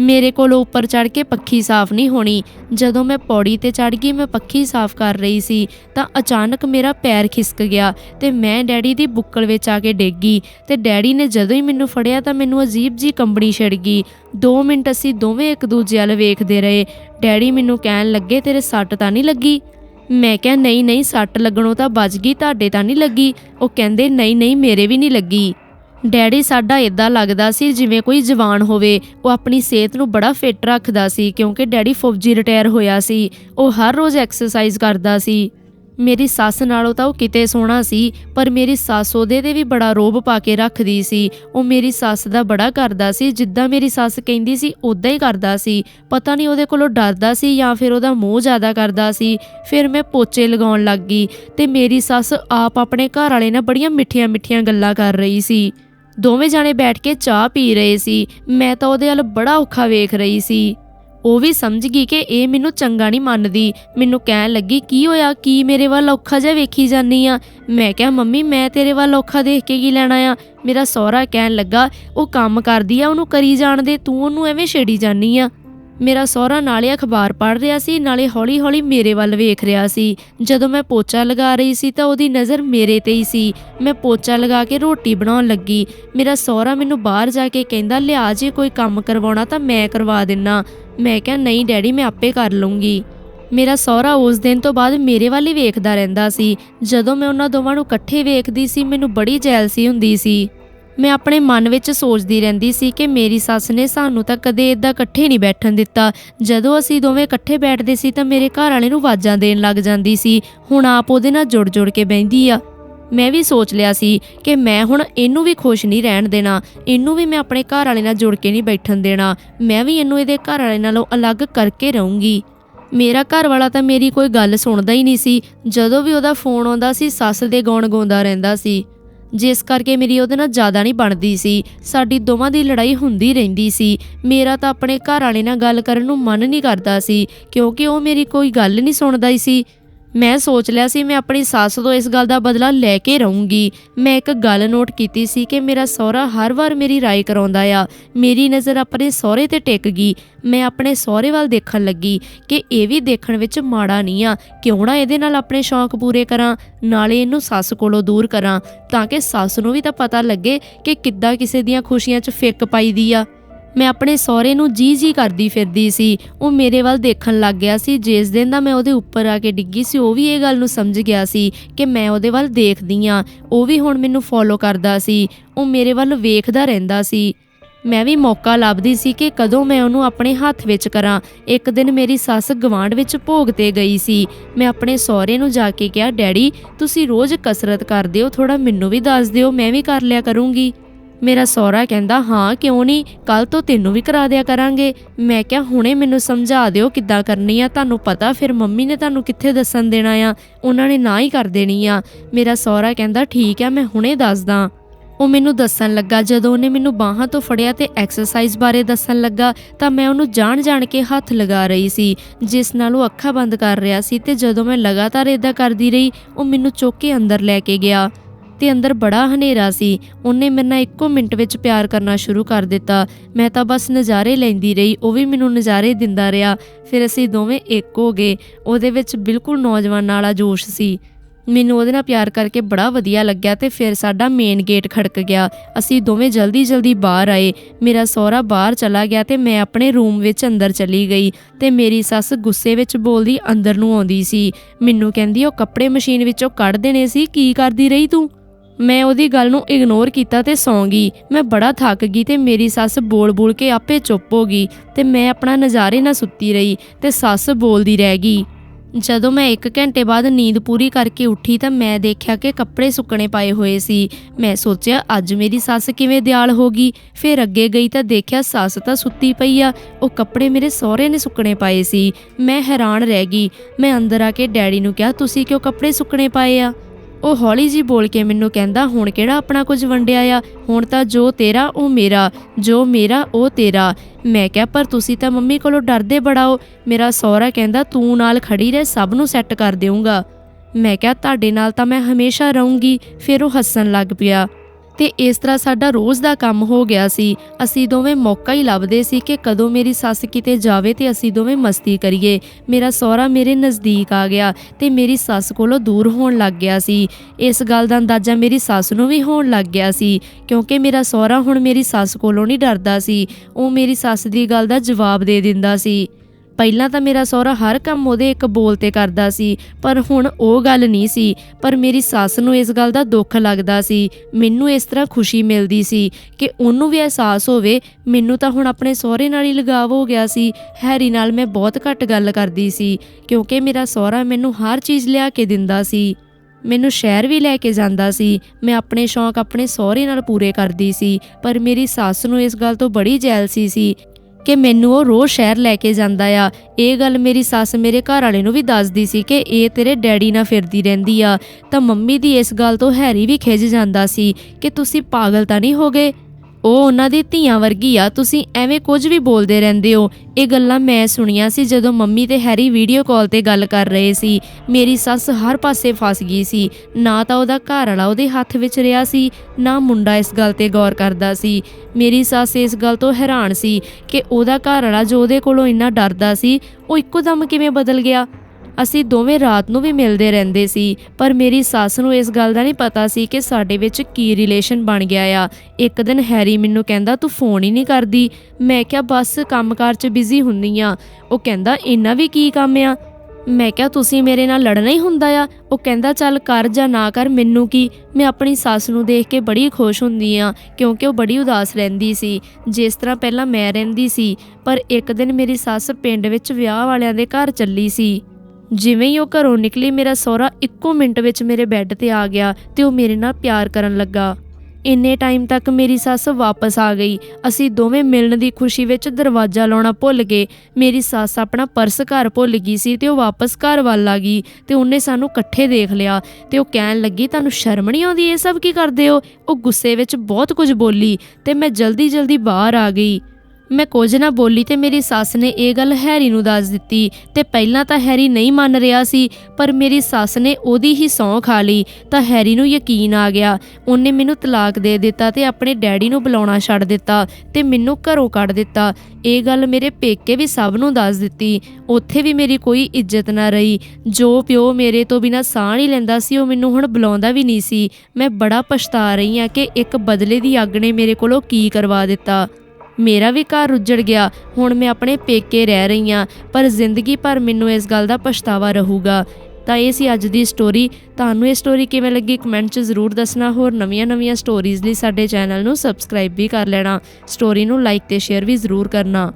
ਮੇਰੇ ਕੋਲੋਂ ਉੱਪਰ ਚੜ ਕੇ ਪੱਖੀ ਸਾਫ਼ ਨਹੀਂ ਹੋਣੀ। ਜਦੋਂ ਮੈਂ ਪੌੜੀ ਤੇ ਚੜ ਗਈ, ਮੈਂ ਪੱਖੀ ਸਾਫ਼ ਕਰ ਰਹੀ ਸੀ, ਤਾਂ ਅਚਾਨਕ ਮੇਰਾ ਪੈਰ ਖਿਸਕ ਗਿਆ ਤੇ ਮੈਂ ਡੈਡੀ ਦੀ ਬੁੱਕਲ ਵਿੱਚ ਆ ਕੇ ਡਿੱਗ ਗਈ ਤੇ ਡੈਡੀ ਨੇ ਜਦੋਂ ਹੀ ਮੈਨੂੰ ਫੜਿਆ ਤਾਂ ਮੈਨੂੰ ਅਜੀਬ ਜੀ ਕੰਬਣੀ ਛਿੜ ਗਈ। 2 ਮਿੰਟ ਅਸੀਂ ਦੋਵੇਂ ਇੱਕ ਦੂਜੇ ਵੱਲ ਵੇਖਦੇ ਰਹੇ। ਡੈਡੀ ਮੈਨੂੰ ਕਹਿਣ ਲੱਗੇ, ਤੇਰੇ ਸੱਟ ਤਾਂ ਨਹੀਂ ਲੱਗੀ? ਮੈਂ ਕਿਹਾ, ਨਹੀਂ ਨਹੀਂ, ਸੱਟ ਲੱਗਣੋਂ ਤਾਂ ਬਚ ਗਈ, ਤੁਹਾਡੇ ਤਾਂ ਨਹੀਂ ਲੱਗੀ। ਉਹ ਕਹਿੰਦੇ, ਨਹੀਂ ਨਹੀਂ, ਮੇਰੇ ਵੀ ਨਹੀਂ ਲੱਗੀ। ਡੈਡੀ ਸਾਡਾ ਇਦਾਂ ਲੱਗਦਾ ਸੀ ਜਿਵੇਂ ਕੋਈ ਜਵਾਨ ਹੋਵੇ। ਉਹ ਆਪਣੀ ਸਿਹਤ ਨੂੰ ਬੜਾ ਫਿੱਟ ਰੱਖਦਾ ਸੀ ਕਿਉਂਕਿ ਡੈਡੀ ਫੌਜੀ ਰਿਟਾਇਰ ਹੋਇਆ ਸੀ। ਉਹ ਹਰ ਰੋਜ਼ ਐਕਸਰਸਾਈਜ਼ ਕਰਦਾ ਸੀ। ਮੇਰੀ ਸੱਸ ਨਾਲੋਂ ਤਾਂ ਉਹ ਕਿਤੇ ਸੋਹਣਾ ਸੀ, ਪਰ ਮੇਰੀ ਸੱਸ ਉਹਦੇ ਤੇ ਵੀ ਬੜਾ ਰੋਬ ਪਾ ਕੇ ਰੱਖਦੀ ਸੀ। ਉਹ ਮੇਰੀ ਸੱਸ ਦਾ ਬੜਾ ਕਰਦਾ ਸੀ, ਜਿੱਦਾਂ ਮੇਰੀ ਸੱਸ ਕਹਿੰਦੀ ਸੀ ਉਦਾਂ ਹੀ ਕਰਦਾ ਸੀ। ਪਤਾ ਨਹੀਂ ਉਹਦੇ ਕੋਲੋਂ ਡਰਦਾ ਸੀ ਜਾਂ ਫਿਰ ਉਹਦਾ ਮੋਹ ਜ਼ਿਆਦਾ ਕਰਦਾ ਸੀ। ਫਿਰ ਮੈਂ ਪੋਚੇ ਲਗਾਉਣ ਲੱਗ ਗਈ ਤੇ ਮੇਰੀ ਸੱਸ ਆਪ ਆਪਣੇ ਘਰ ਵਾਲੇ ਨਾਲ ਬੜੀਆਂ ਮਿੱਠੀਆਂ ਮਿੱਠੀਆਂ ਗੱਲਾਂ ਕਰ ਰਹੀ ਸੀ। ਦੋਵੇਂ ਜਾਣੇ ਬੈਠ ਕੇ ਚਾਹ ਪੀ ਰਹੇ ਸੀ। ਮੈਂ ਤਾਂ ਉਹਦੇ ਵੱਲ ਬੜਾ ਔਖਾ ਵੇਖ ਰਹੀ ਸੀ। ਉਹ ਵੀ ਸਮਝ ਗਈ ਕਿ ਇਹ ਮੈਨੂੰ ਚੰਗਾ ਨਹੀਂ ਮੰਨਦੀ। ਮੈਨੂੰ ਕਹਿਣ ਲੱਗੀ, ਕੀ ਹੋਇਆ? ਕੀ ਮੇਰੇ ਵੱਲ ਔਖਾ ਜਿਹਾ ਵੇਖੀ ਜਾਨੀ ਆ? ਮੈਂ ਕਿਹਾ, ਮੰਮੀ, ਮੈਂ ਤੇਰੇ ਵੱਲ ਔਖਾ ਦੇਖ ਕੇ ਕੀ ਲੈਣਾ ਆ? ਮੇਰਾ ਸਹੁਰਾ ਕਹਿਣ ਲੱਗਾ, ਉਹ ਕੰਮ ਕਰਦੀ ਆ, ਉਹਨੂੰ ਕਰੀ ਜਾਣ ਦੇ, ਤੂੰ ਉਹਨੂੰ ਐਵੇਂ ਛੇੜੀ ਜਾਨੀ ਆ। ਮੇਰਾ ਸਹੁਰਾ ਨਾਲੇ ਅਖਬਾਰ ਪੜ੍ਹ ਰਿਹਾ ਸੀ, ਨਾਲੇ ਹੌਲੀ-ਹੌਲੀ ਮੇਰੇ ਵੱਲ ਵੇਖ ਰਿਹਾ ਸੀ। ਜਦੋਂ ਮੈਂ ਪੋਚਾ ਲਗਾ ਰਹੀ ਸੀ ਤਾਂ ਉਹਦੀ ਨਜ਼ਰ ਮੇਰੇ ਤੇ ਹੀ ਸੀ। ਮੈਂ ਪੋਚਾ ਲਗਾ ਕੇ ਰੋਟੀ ਬਣਾਉਣ ਲੱਗੀ। ਮੇਰਾ ਸਹੁਰਾ ਮੈਨੂੰ ਬਾਹਰ ਜਾ ਕੇ ਕਹਿੰਦਾ, ਲਿਆ ਜੇ ਕੋਈ ਕੰਮ ਕਰਵਾਉਣਾ ਤਾਂ ਮੈਂ ਕਰਵਾ ਦਿੰਨਾ। ਮੈਂ ਕਿਹਾ, ਨਹੀਂ ਡੈਡੀ, ਮੈਂ ਆਪੇ ਕਰ ਲੂੰਗੀ ਮੇਰਾ ਸਹੁਰਾ ਉਸ ਦਿਨ ਤੋਂ ਬਾਅਦ ਮੇਰੇ ਵੱਲ ਹੀ ਵੇਖਦਾ ਰਹਿੰਦਾ ਸੀ। ਜਦੋਂ ਮੈਂ ਉਹਨਾਂ ਦੋਵਾਂ ਨੂੰ ਇਕੱਠੇ ਵੇਖਦੀ ਸੀ, ਮੈਨੂੰ ਬੜੀ ਜੈਲਸੀ ਹੁੰਦੀ ਸੀ। ਮੈਂ ਆਪਣੇ ਮਨ ਵਿੱਚ ਸੋਚਦੀ ਰਹਿੰਦੀ ਸੀ ਕਿ ਮੇਰੀ ਸੱਸ ਨੇ ਸਾਨੂੰ ਤਾਂ ਕਦੇ ਇਦਾਂ ਇਕੱਠੇ ਨਹੀਂ ਬੈਠਣ ਦਿੱਤਾ। ਜਦੋਂ ਅਸੀਂ ਦੋਵੇਂ ਇਕੱਠੇ ਬੈਠਦੇ ਸੀ ਤਾਂ ਮੇਰੇ ਘਰ ਵਾਲੇ ਨੂੰ ਆਵਾਜ਼ਾਂ ਦੇਣ ਲੱਗ ਜਾਂਦੀ ਸੀ। ਹੁਣ ਆਪ ਉਹਦੇ ਨਾਲ ਜੁੜ-ਜੁੜ ਕੇ ਬਹਿੰਦੀ ਆ। ਮੈਂ ਵੀ ਸੋਚ ਲਿਆ ਸੀ ਕਿ ਮੈਂ ਹੁਣ ਇਹਨੂੰ ਵੀ ਖੁਸ਼ ਨਹੀਂ ਰਹਿਣ ਦੇਣਾ। ਇਹਨੂੰ ਵੀ ਮੈਂ ਆਪਣੇ ਘਰ ਵਾਲੇ ਨਾਲ ਜੁੜ ਕੇ ਨਹੀਂ ਬੈਠਣ ਦੇਣਾ। ਮੈਂ ਵੀ ਇਹਨੂੰ ਇਹਦੇ ਘਰ ਵਾਲੇ ਨਾਲੋਂ ਅਲੱਗ ਕਰਕੇ ਰਹੂੰਗੀ। ਮੇਰਾ ਘਰ ਵਾਲਾ ਤਾਂ ਮੇਰੀ ਕੋਈ ਗੱਲ ਸੁਣਦਾ ਹੀ ਨਹੀਂ ਸੀ। ਜਦੋਂ ਵੀ ਉਹਦਾ ਫੋਨ ਆਉਂਦਾ ਸੀ, ਸੱਸ ਦੇ ਗਾਉਣ ਗਾਉਂਦਾ ਰਹਿੰਦਾ ਸੀ। ਜਿਸ ਕਰਕੇ ਮੇਰੀ ਉਹਦੇ ਨਾਲ ਜ਼ਿਆਦਾ ਨਹੀਂ ਬਣਦੀ ਸੀ। ਸਾਡੀ ਦੋਵਾਂ ਦੀ ਲੜਾਈ ਹੁੰਦੀ ਰਹਿੰਦੀ ਸੀ। ਮੇਰਾ ਤਾਂ ਆਪਣੇ ਘਰ ਵਾਲੇ ਨਾਲ ਗੱਲ ਕਰਨ ਨੂੰ ਮਨ ਨਹੀਂ ਕਰਦਾ ਸੀ, ਕਿਉਂਕਿ ਉਹ ਮੇਰੀ ਕੋਈ ਗੱਲ ਨਹੀਂ ਸੁਣਦਾ ਹੀ ਸੀ। ਮੈਂ ਸੋਚ ਲਿਆ ਸੀ ਮੈਂ ਆਪਣੀ ਸੱਸ ਤੋਂ ਇਸ ਗੱਲ ਦਾ ਬਦਲਾ ਲੈ ਕੇ ਰਹੂੰਗੀ। ਮੈਂ ਇੱਕ ਗੱਲ ਨੋਟ ਕੀਤੀ ਸੀ ਕਿ ਮੇਰਾ ਸਹੁਰਾ ਹਰ ਵਾਰ ਮੇਰੀ ਰਾਏ ਕਰਾਉਂਦਾ ਆ। ਮੇਰੀ ਨਜ਼ਰ ਆਪਣੇ ਸਹੁਰੇ ਤੇ ਟਿਕ ਗਈ। ਮੈਂ ਆਪਣੇ ਸਹੁਰੇ ਵੱਲ ਦੇਖਣ ਲੱਗੀ ਕਿ ਇਹ ਵੀ ਦੇਖਣ ਵਿੱਚ ਮਾੜਾ ਨਹੀਂ ਆ। ਕਿਉਂ ਨਾ ਇਹਦੇ ਨਾਲ ਆਪਣੇ ਸ਼ੌਂਕ ਪੂਰੇ ਕਰਾਂ, ਨਾਲੇ ਇਹਨੂੰ ਸੱਸ ਕੋਲੋਂ ਦੂਰ ਕਰਾਂ, ਤਾਂ ਕਿ ਸੱਸ ਨੂੰ ਵੀ ਤਾਂ ਪਤਾ ਲੱਗੇ ਕਿ ਕਿੱਦਾਂ ਕਿਸੇ ਦੀਆਂ ਖੁਸ਼ੀਆਂ 'ਚ ਫਿੱਕ ਪਾਈਦੀ ਆ। ਮੈਂ ਆਪਣੇ ਸਹੁਰੇ ਨੂੰ ਜੀ ਜੀ ਕਰਦੀ ਫਿਰਦੀ ਸੀ। ਉਹ ਮੇਰੇ ਵੱਲ ਦੇਖਣ ਲੱਗ ਗਿਆ ਸੀ। ਜਿਸ ਦਿਨ ਦਾ ਮੈਂ ਉਹਦੇ ਉੱਪਰ ਆ ਕੇ ਡਿੱਗੀ ਸੀ, ਉਹ ਵੀ ਇਹ ਗੱਲ ਨੂੰ ਸਮਝ ਗਿਆ ਸੀ ਕਿ ਮੈਂ ਉਹਦੇ ਵੱਲ ਦੇਖਦੀ ਆ ਉਹ ਵੀ ਹੁਣ ਮੈਨੂੰ ਫੋਲੋ ਕਰਦਾ ਸੀ। ਉਹ ਮੇਰੇ ਵੱਲ ਵੇਖਦਾ ਰਹਿੰਦਾ ਸੀ। ਮੈਂ ਵੀ ਮੌਕਾ ਲੱਭਦੀ ਸੀ ਕਿ ਕਦੋਂ ਮੈਂ ਉਹਨੂੰ ਆਪਣੇ ਹੱਥ ਵਿੱਚ ਕਰਾਂ। ਇੱਕ ਦਿਨ ਮੇਰੀ ਸੱਸ ਗਵਾਂਢ ਵਿੱਚ ਭੋਗ ਤੇ ਗਈ ਸੀ। ਮੈਂ ਆਪਣੇ ਸਹੁਰੇ ਨੂੰ ਜਾ ਕੇ ਕਿਹਾ, ਡੈਡੀ, ਤੁਸੀਂ ਰੋਜ਼ ਕਸਰਤ ਕਰਦੇ ਹੋ ਥੋੜਾ ਮੈਨੂੰ ਵੀ ਦੱਸ ਦਿਓ, ਮੈਂ ਵੀ ਕਰ ਲਿਆ ਕਰੂੰਗੀ। ਮੇਰਾ ਸਹੁਰਾ ਕਹਿੰਦਾ, ਹਾਂ, ਕਿਉਂ ਨਹੀਂ? ਕੱਲ ਤੋਂ ਤੈਨੂੰ ਵੀ ਕਰਾ ਦਿਆ ਕਰਾਂਗੇ। ਮੈਂ ਕਿਹਾ, ਹੁਣੇ ਮੈਨੂੰ ਸਮਝਾ ਦਿਓ ਕਿੱਦਾਂ ਕਰਨੀ ਆ। ਤੁਹਾਨੂੰ ਪਤਾ ਫਿਰ ਮੰਮੀ ਨੇ ਤੁਹਾਨੂੰ ਕਿੱਥੇ ਦੱਸਣ ਦੇਣਾ ਆ? ਉਹਨਾਂ ਨੇ ਨਾ ਹੀ ਕਰ ਦੇਣੀ ਆ। ਮੇਰਾ ਸਹੁਰਾ ਕਹਿੰਦਾ, ਠੀਕ ਆ, ਮੈਂ ਹੁਣੇ ਦੱਸਦਾ। ਉਹ ਮੈਨੂੰ ਦੱਸਣ ਲੱਗਾ, ਜਦੋਂ ਉਹਨੇ ਮੈਨੂੰ ਬਾਹਾਂ ਤੋਂ ਫੜਿਆ ਤੇ ਐਕਸਰਸਾਈਜ਼ ਬਾਰੇ ਦੱਸਣ ਲੱਗਾ, ਤਾਂ ਮੈਂ ਉਹਨੂੰ ਜਾਣ ਜਾਣ ਕੇ ਹੱਥ ਲਗਾ ਰਹੀ ਸੀ, ਜਿਸ ਨਾਲ ਉਹ ਅੱਖਾਂ ਬੰਦ ਕਰ ਰਿਹਾ ਸੀ ਤੇ ਜਦੋਂ ਮੈਂ ਲਗਾਤਾਰ ਇਦਾਂ ਕਰਦੀ ਰਹੀ, ਉਹ ਮੈਨੂੰ ਚੁੱਕ ਕੇ ਅੰਦਰ ਲੈ ਕੇ ਗਿਆ। ਤੇ ਅੰਦਰ ਬੜਾ ਹਨੇਰਾ ਸੀ। ਉਹਨੇ ਮੇਰੇ ਨਾਲ ਇੱਕੋ ਮਿੰਟ ਵਿੱਚ ਪਿਆਰ ਕਰਨਾ ਸ਼ੁਰੂ ਕਰ ਦਿੱਤਾ। ਮੈਂ ਤਾਂ ਬਸ ਨਜ਼ਾਰੇ ਲੈਂਦੀ ਰਹੀ, ਉਹ ਵੀ ਮੈਨੂੰ ਨਜ਼ਾਰੇ ਦਿੰਦਾ ਰਿਹਾ। ਫਿਰ ਅਸੀਂ ਦੋਵੇਂ ਇੱਕ ਹੋ ਗਏ। ਉਹਦੇ ਵਿੱਚ ਬਿਲਕੁਲ ਨੌਜਵਾਨ ਵਾਲਾ ਜੋਸ਼ ਸੀ। ਮੈਨੂੰ ਉਹਦੇ ਨਾਲ ਪਿਆਰ ਕਰਕੇ ਬੜਾ ਵਧੀਆ ਲੱਗਿਆ ਤੇ ਫਿਰ ਸਾਡਾ ਮੇਨ ਗੇਟ ਖੜਕ ਗਿਆ। ਅਸੀਂ ਦੋਵੇਂ ਜਲਦੀ ਜਲਦੀ ਬਾਹਰ ਆਏ। ਮੇਰਾ ਸਹੁਰਾ ਬਾਹਰ ਚਲਾ ਗਿਆ ਤੇ ਮੈਂ ਆਪਣੇ ਰੂਮ ਵਿੱਚ ਅੰਦਰ ਚਲੀ ਗਈ ਤੇ ਮੇਰੀ ਸੱਸ ਗੁੱਸੇ ਵਿੱਚ ਬੋਲਦੀ, ਅੰਦਰ ਨੂੰ ਆਉਂਦੀ ਸੀ। ਮੈਨੂੰ ਕਹਿੰਦੀ, ਉਹ ਕੱਪੜੇ ਮਸ਼ੀਨ ਵਿੱਚੋਂ ਕੱਢ ਦੇਣੇ ਸੀ। ਕੀ ਕਰਦੀ ਰਹੀ ਤੂੰ? ਮੈਂ ਉਹਦੀ ਗੱਲ ਨੂੰ ਇਗਨੋਰ ਕੀਤਾ ਤੇ ਸੌਂ ਗਈ। ਮੈਂ ਬੜਾ ਥੱਕ ਗਈ ਤੇ ਮੇਰੀ ਸੱਸ ਬੋਲ-ਬੋਲ ਕੇ ਆਪੇ ਚੁੱਪ ਹੋ ਗਈ ਤੇ ਮੈਂ ਆਪਣਾ ਨਜ਼ਾਰੇ ਨਾਲ ਸੁੱਤੀ ਰਹੀ ਤੇ ਸੱਸ ਬੋਲਦੀ ਰਹਿ ਗਈ। ਜਦੋਂ ਮੈਂ 1 ਘੰਟੇ ਬਾਅਦ ਨੀਂਦ ਪੂਰੀ ਕਰਕੇ ਉੱਠੀ ਤਾਂ ਮੈਂ ਦੇਖਿਆ ਕਿ ਕੱਪੜੇ ਸੁੱਕਣੇ ਪਾਏ ਹੋਏ ਸੀ। ਮੈਂ ਸੋਚਿਆ, ਅੱਜ ਮੇਰੀ ਸੱਸ ਕਿਵੇਂ ਦਿਆਲ ਹੋ ਗਈ? ਫਿਰ ਅੱਗੇ ਗਈ ਤਾਂ ਦੇਖਿਆ ਸੱਸ ਤਾਂ ਸੁੱਤੀ ਪਈ ਆ। ਉਹ ਕੱਪੜੇ ਮੇਰੇ ਸਹੁਰੇ ਨੇ ਸੁੱਕਣੇ ਪਾਏ ਸੀ। ਮੈਂ ਹੈਰਾਨ ਰਹਿ ਗਈ। ਮੈਂ ਅੰਦਰ ਆ ਕੇ ਡੈਡੀ ਨੂੰ ਕਿਹਾ, ਤੁਸੀਂ ਕਿਉਂ ਕੱਪੜੇ ਸੁੱਕਣੇ ਪਾਏ ਆ? ਉਹ ਹੌਲੀ ਜੀ ਬੋਲ ਕੇ ਮੈਨੂੰ ਕਹਿੰਦਾ, ਹੁਣ ਕਿਹੜਾ ਆਪਣਾ ਕੁਝ ਵੰਡਿਆ ਆ? ਹੁਣ ਤਾਂ ਜੋ ਤੇਰਾ, ਉਹ ਮੇਰਾ। ਜੋ ਮੇਰਾ, ਉਹ ਤੇਰਾ। ਮੈਂ ਕਿਹਾ, ਪਰ ਤੁਸੀਂ ਤਾਂ ਮੰਮੀ ਕੋਲੋਂ ਡਰਦੇ ਬੜਾ ਹੋ। ਮੇਰਾ ਸਹੁਰਾ ਕਹਿੰਦਾ, ਤੂੰ ਨਾਲ ਖੜੀ ਰਹਿ, ਸਭ ਨੂੰ ਸੈੱਟ ਕਰ ਦੇਊਂਗਾ। ਮੈਂ ਕਿਹਾ, ਤੁਹਾਡੇ ਨਾਲ ਤਾਂ ਮੈਂ ਹਮੇਸ਼ਾ ਰਹੂੰਗੀ। ਫਿਰ ਉਹ ਹੱਸਣ ਲੱਗ ਪਿਆ। ਤੇ ਇਸ ਤਰ੍ਹਾਂ ਸਾਡਾ ਰੋਜ਼ ਦਾ ਕੰਮ ਹੋ ਗਿਆ ਸੀ। ਅਸੀਂ ਦੋਵੇਂ ਮੌਕਾ ਹੀ ਲੱਭਦੇ ਸੀ ਕਿ ਕਦੋਂ ਮੇਰੀ ਸੱਸ ਕਿਤੇ ਜਾਵੇ ਤੇ ਅਸੀਂ ਦੋਵੇਂ ਮਸਤੀ ਕਰੀਏ। ਮੇਰਾ ਸਹੁਰਾ ਮੇਰੇ ਨਜ਼ਦੀਕ ਆ ਗਿਆ ਤੇ ਮੇਰੀ ਸੱਸ ਕੋਲੋਂ ਦੂਰ ਹੋਣ ਲੱਗ ਗਿਆ ਸੀ। ਇਸ ਗੱਲ ਦਾ ਅੰਦਾਜ਼ਾ ਮੇਰੀ ਸੱਸ ਨੂੰ ਵੀ ਹੋਣ ਲੱਗ ਗਿਆ ਸੀ, ਕਿਉਂਕਿ ਮੇਰਾ ਸਹੁਰਾ ਹੁਣ ਮੇਰੀ ਸੱਸ ਕੋਲੋਂ ਨਹੀਂ ਡਰਦਾ ਸੀ। ਉਹ ਮੇਰੀ ਸੱਸ ਦੀ ਗੱਲ ਦਾ ਜਵਾਬ ਦੇ ਦਿੰਦਾ ਸੀ। ਪਹਿਲਾਂ ਤਾਂ ਮੇਰਾ ਸਹੁਰਾ ਹਰ ਕੰਮ ਉਹਦੇ ਇੱਕ ਬੋਲ ਤੇ ਕਰਦਾ ਸੀ, ਪਰ ਹੁਣ ਉਹ ਗੱਲ ਨਹੀਂ ਸੀ। ਪਰ ਮੇਰੀ ਸੱਸ ਨੂੰ ਇਸ ਗੱਲ ਦਾ ਦੁੱਖ ਲੱਗਦਾ ਸੀ। ਮੈਨੂੰ ਇਸ ਤਰ੍ਹਾਂ ਖੁਸ਼ੀ ਮਿਲਦੀ ਸੀ ਕਿ ਉਹਨੂੰ ਵੀ ਅਹਿਸਾਸ ਹੋਵੇ, ਮੈਨੂੰ ਤਾਂ ਹੁਣ ਆਪਣੇ ਸਹੁਰੇ ਨਾਲ ਹੀ ਲਗਾਵ ਹੋ ਗਿਆ ਸੀ। ਹੈਰੀ ਨਾਲ ਮੈਂ ਬਹੁਤ ਘੱਟ ਗੱਲ ਕਰਦੀ ਸੀ, ਕਿਉਂਕਿ ਮੇਰਾ ਸਹੁਰਾ ਮੈਨੂੰ ਹਰ ਚੀਜ਼ ਲਿਆ ਕੇ ਦਿੰਦਾ ਸੀ। ਮੈਨੂੰ ਸ਼ਹਿਰ ਵੀ ਲੈ ਕੇ ਜਾਂਦਾ ਸੀ। ਮੈਂ ਆਪਣੇ ਸ਼ੌਂਕ ਆਪਣੇ ਸਹੁਰੇ ਨਾਲ ਪੂਰੇ ਕਰਦੀ ਸੀ, ਪਰ ਮੇਰੀ ਸੱਸ ਨੂੰ ਇਸ ਗੱਲ ਤੋਂ ਬੜੀ ਜੈਲਸੀ ਸੀ ਕਿ ਮੈਨੂੰ ਉਹ ਰੋਜ਼ ਸ਼ਹਿਰ ਲੈ ਕੇ ਜਾਂਦਾ ਆ। ਇਹ ਗੱਲ ਮੇਰੀ ਸੱਸ ਮੇਰੇ ਘਰ ਵਾਲੇ ਨੂੰ ਵੀ ਦੱਸਦੀ ਸੀ ਕਿ ਇਹ ਤੇਰੇ ਡੈਡੀ ਨਾਲ ਫਿਰਦੀ ਰਹਿੰਦੀ ਆ। ਤਾਂ ਮੰਮੀ ਦੀ ਇਸ ਗੱਲ ਤੋਂ ਹੈਰੀ ਵੀ ਖਿਜ ਜਾਂਦਾ ਸੀ ਕਿ ਤੁਸੀਂ ਪਾਗਲ ਤਾਂ ਨਹੀਂ ਹੋ ਗਏ ਉਹ ਉਹਨਾਂ ਦੀ ਧੀਆਂ ਵਰਗੀ ਆ। ਤੁਸੀਂ ਐਵੇਂ ਕੁਝ ਵੀ ਬੋਲਦੇ ਰਹਿੰਦੇ ਹੋ। ਇਹ ਗੱਲਾਂ ਮੈਂ ਸੁਣੀਆਂ ਸੀ ਜਦੋਂ ਮੰਮੀ ਤੇ ਹੈਰੀ ਵੀਡੀਓ ਕਾਲ ਤੇ ਗੱਲ ਕਰ ਰਹੇ ਸੀ। ਮੇਰੀ ਸੱਸ ਹਰ ਪਾਸੇ ਫਸ ਗਈ ਸੀ। ਨਾ ਤਾਂ ਉਹਦਾ ਘਰ ਵਾਲਾ ਉਹਦੇ ਹੱਥ ਵਿੱਚ ਰਿਹਾ ਸੀ, ਨਾ ਮੁੰਡਾ ਇਸ ਗੱਲ ਤੇ ਗੌਰ ਕਰਦਾ ਸੀ। ਮੇਰੀ ਸੱਸ ਇਸ ਗੱਲ ਤੋਂ ਹੈਰਾਨ ਸੀ ਕਿ ਉਹਦਾ ਘਰ ਵਾਲਾ ਜੋ ਉਹਦੇ ਕੋਲੋਂ ਇੰਨਾ ਡਰਦਾ ਸੀ, ਉਹ ਇੱਕੋ ਦਮ ਕਿਵੇਂ ਬਦਲ ਗਿਆ? ਅਸੀਂ ਦੋਵੇਂ ਰਾਤ ਨੂੰ ਵੀ ਮਿਲਦੇ ਰਹਿੰਦੇ ਸੀ, ਪਰ ਮੇਰੀ ਸੱਸ ਨੂੰ ਇਸ ਗੱਲ ਦਾ ਨਹੀਂ ਪਤਾ ਸੀ ਕਿ ਸਾਡੇ ਵਿੱਚ ਕੀ ਰਿਲੇਸ਼ਨ ਬਣ ਗਿਆ ਆ। ਇੱਕ ਦਿਨ ਹੈਰੀ ਮੈਨੂੰ ਕਹਿੰਦਾ, ਤੂੰ ਫੋਨ ਹੀ ਨਹੀਂ ਕਰਦੀ। ਮੈਂ ਕਿਹਾ, ਬਸ ਕੰਮਕਾਰ 'ਚ ਬਿਜ਼ੀ ਹੁੰਨੀ ਆ। ਉਹ ਕਹਿੰਦਾ, ਇੰਨਾ ਵੀ ਕੀ ਕੰਮ ਆ? ਮੈਂ ਕਿਹਾ, ਤੁਸੀਂ ਮੇਰੇ ਨਾਲ ਲੜਨਾ ਹੀ ਹੁੰਦਾ ਆ। ਉਹ ਕਹਿੰਦਾ, ਚੱਲ ਕਰ ਜਾਂ ਨਾ ਕਰ, ਮੈਨੂੰ ਕੀ? ਮੈਂ ਆਪਣੀ ਸੱਸ ਨੂੰ ਦੇਖ ਕੇ ਬੜੀ ਖੁਸ਼ ਹੁੰਦੀ ਆ, ਕਿਉਂਕਿ ਉਹ ਬੜੀ ਉਦਾਸ ਰਹਿੰਦੀ ਸੀ। ਜਿਸ ਤਰ੍ਹਾਂ ਪਹਿਲਾਂ ਮੈਂ ਰਹਿੰਦੀ ਸੀ, ਪਰ ਇੱਕ ਦਿਨ ਮੇਰੀ ਸੱਸ ਪਿੰਡ ਵਿੱਚ ਵਿਆਹ ਵਾਲਿਆਂ ਦੇ ਘਰ ਚੱਲੀ ਸੀ। ਜਿਵੇਂ ਹੀ ਉਹ ਘਰੋਂ ਨਿਕਲੀ, ਮੇਰਾ ਸਹੁਰਾ ਇੱਕੋ ਮਿੰਟ ਵਿੱਚ ਮੇਰੇ ਬੈੱਡ ਤੇ ਆ ਗਿਆ ਤੇ ਉਹ ਮੇਰੇ ਨਾਲ ਪਿਆਰ ਕਰਨ ਲੱਗਾ। ਇੰਨੇ ਟਾਈਮ ਤੱਕ ਮੇਰੀ ਸੱਸ ਵਾਪਸ ਆ ਗਈ। ਅਸੀਂ ਦੋਵੇਂ ਮਿਲਣ ਦੀ ਖੁਸ਼ੀ ਵਿੱਚ ਦਰਵਾਜ਼ਾ ਲਾਉਣਾ ਭੁੱਲ ਗਏ। ਮੇਰੀ ਸੱਸ ਆਪਣਾ ਪਰਸ ਘਰ ਭੁੱਲ ਗਈ ਸੀ ਤੇ ਉਹ ਵਾਪਸ ਘਰ ਵੱਲ ਆ ਗਈ ਤੇ ਉਹਨੇ ਸਾਨੂੰ ਇਕੱਠੇ ਦੇਖ ਲਿਆ ਤੇ ਉਹ ਕਹਿਣ ਲੱਗੀ, ਤੁਹਾਨੂੰ ਸ਼ਰਮ ਨਹੀਂ ਆਉਂਦੀ ਇਹ ਸਭ ਕੀ ਕਰਦੇ ਹੋ? ਉਹ ਗੁੱਸੇ ਵਿੱਚ ਬਹੁਤ ਕੁਝ ਬੋਲੀ ਤੇ ਮੈਂ ਜਲਦੀ ਜਲਦੀ ਬਾਹਰ ਆ ਗਈ। ਮੈਂ ਕੁਝ ਨਾ ਬੋਲੀ ਤੇ ਮੇਰੀ ਸੱਸ ਨੇ ਇਹ ਗੱਲ ਹੈਰੀ ਨੂੰ ਦੱਸ ਦਿੱਤੀ ਤੇ ਪਹਿਲਾਂ ਤਾਂ ਹੈਰੀ ਨਹੀਂ ਮੰਨ ਰਿਹਾ ਸੀ, ਪਰ ਮੇਰੀ ਸੱਸ ਨੇ ਉਹਦੀ ਹੀ ਸਹੁੰ ਖਾ ਲਈ, ਤਾਂ ਹੈਰੀ ਨੂੰ ਯਕੀਨ ਆ ਗਿਆ। ਉਹਨੇ ਮੈਨੂੰ ਤਲਾਕ ਦੇ ਦਿੱਤਾ ਤੇ ਆਪਣੇ ਡੈਡੀ ਨੂੰ ਬੁਲਾਉਣਾ ਛੱਡ ਦਿੱਤਾ ਤੇ ਮੈਨੂੰ ਘਰੋਂ ਕੱਢ ਦਿੱਤਾ। ਇਹ ਗੱਲ ਮੇਰੇ ਪੇਕੇ ਵੀ ਸਭ ਨੂੰ ਦੱਸ ਦਿੱਤੀ। ਉੱਥੇ ਵੀ ਮੇਰੀ ਕੋਈ ਇੱਜ਼ਤ ਨਾ ਰਹੀ। ਜੋ ਪਿਓ ਮੇਰੇ ਤੋਂ ਬਿਨਾ ਸਾਹ ਨਹੀਂ ਲੈਂਦਾ ਸੀ, ਉਹ ਮੈਨੂੰ ਹੁਣ ਬੁਲਾਉਂਦਾ ਵੀ ਨਹੀਂ ਸੀ। ਮੈਂ ਬੜਾ ਪਛਤਾ ਰਹੀ ਹਾਂ ਕਿ ਇੱਕ ਬਦਲੇ ਦੀ ਅੱਗ ਨੇ ਮੇਰੇ ਕੋਲੋਂ ਕੀ ਕਰਵਾ ਦਿੱਤਾ। ਮੇਰਾ ਵੀ ਘਰ ਉੱਜੜ ਗਿਆ। ਹੁਣ ਮੈਂ ਆਪਣੇ ਪੇਕੇ ਰਹਿ ਰਹੀ ਆ ਪਰ ਜ਼ਿੰਦਗੀ ਭਰ ਮੈਨੂੰ ਇਸ ਗੱਲ ਦਾ ਪਛਤਾਵਾ ਰਹੂਗਾ। ਤਾਂ ਇਹ ਸੀ ਅੱਜ ਦੀ ਸਟੋਰੀ ਤੁਹਾਨੂੰ ਇਹ ਸਟੋਰੀ ਕਿਵੇਂ ਲੱਗੀ ਕਮੈਂਟ 'ਚ ਜ਼ਰੂਰ ਦੱਸਣਾ। ਹੋਰ ਨਵੀਆਂ-ਨਵੀਆਂ ਸਟੋਰੀਜ਼ ਲਈ ਸਾਡੇ ਚੈਨਲ ਨੂੰ ਸਬਸਕ੍ਰਾਈਬ ਵੀ ਕਰ ਲੈਣਾ। ਸਟੋਰੀ ਨੂੰ ਲਾਈਕ ਤੇ ਸ਼ੇਅਰ ਵੀ ਜ਼ਰੂਰ ਕਰਨਾ।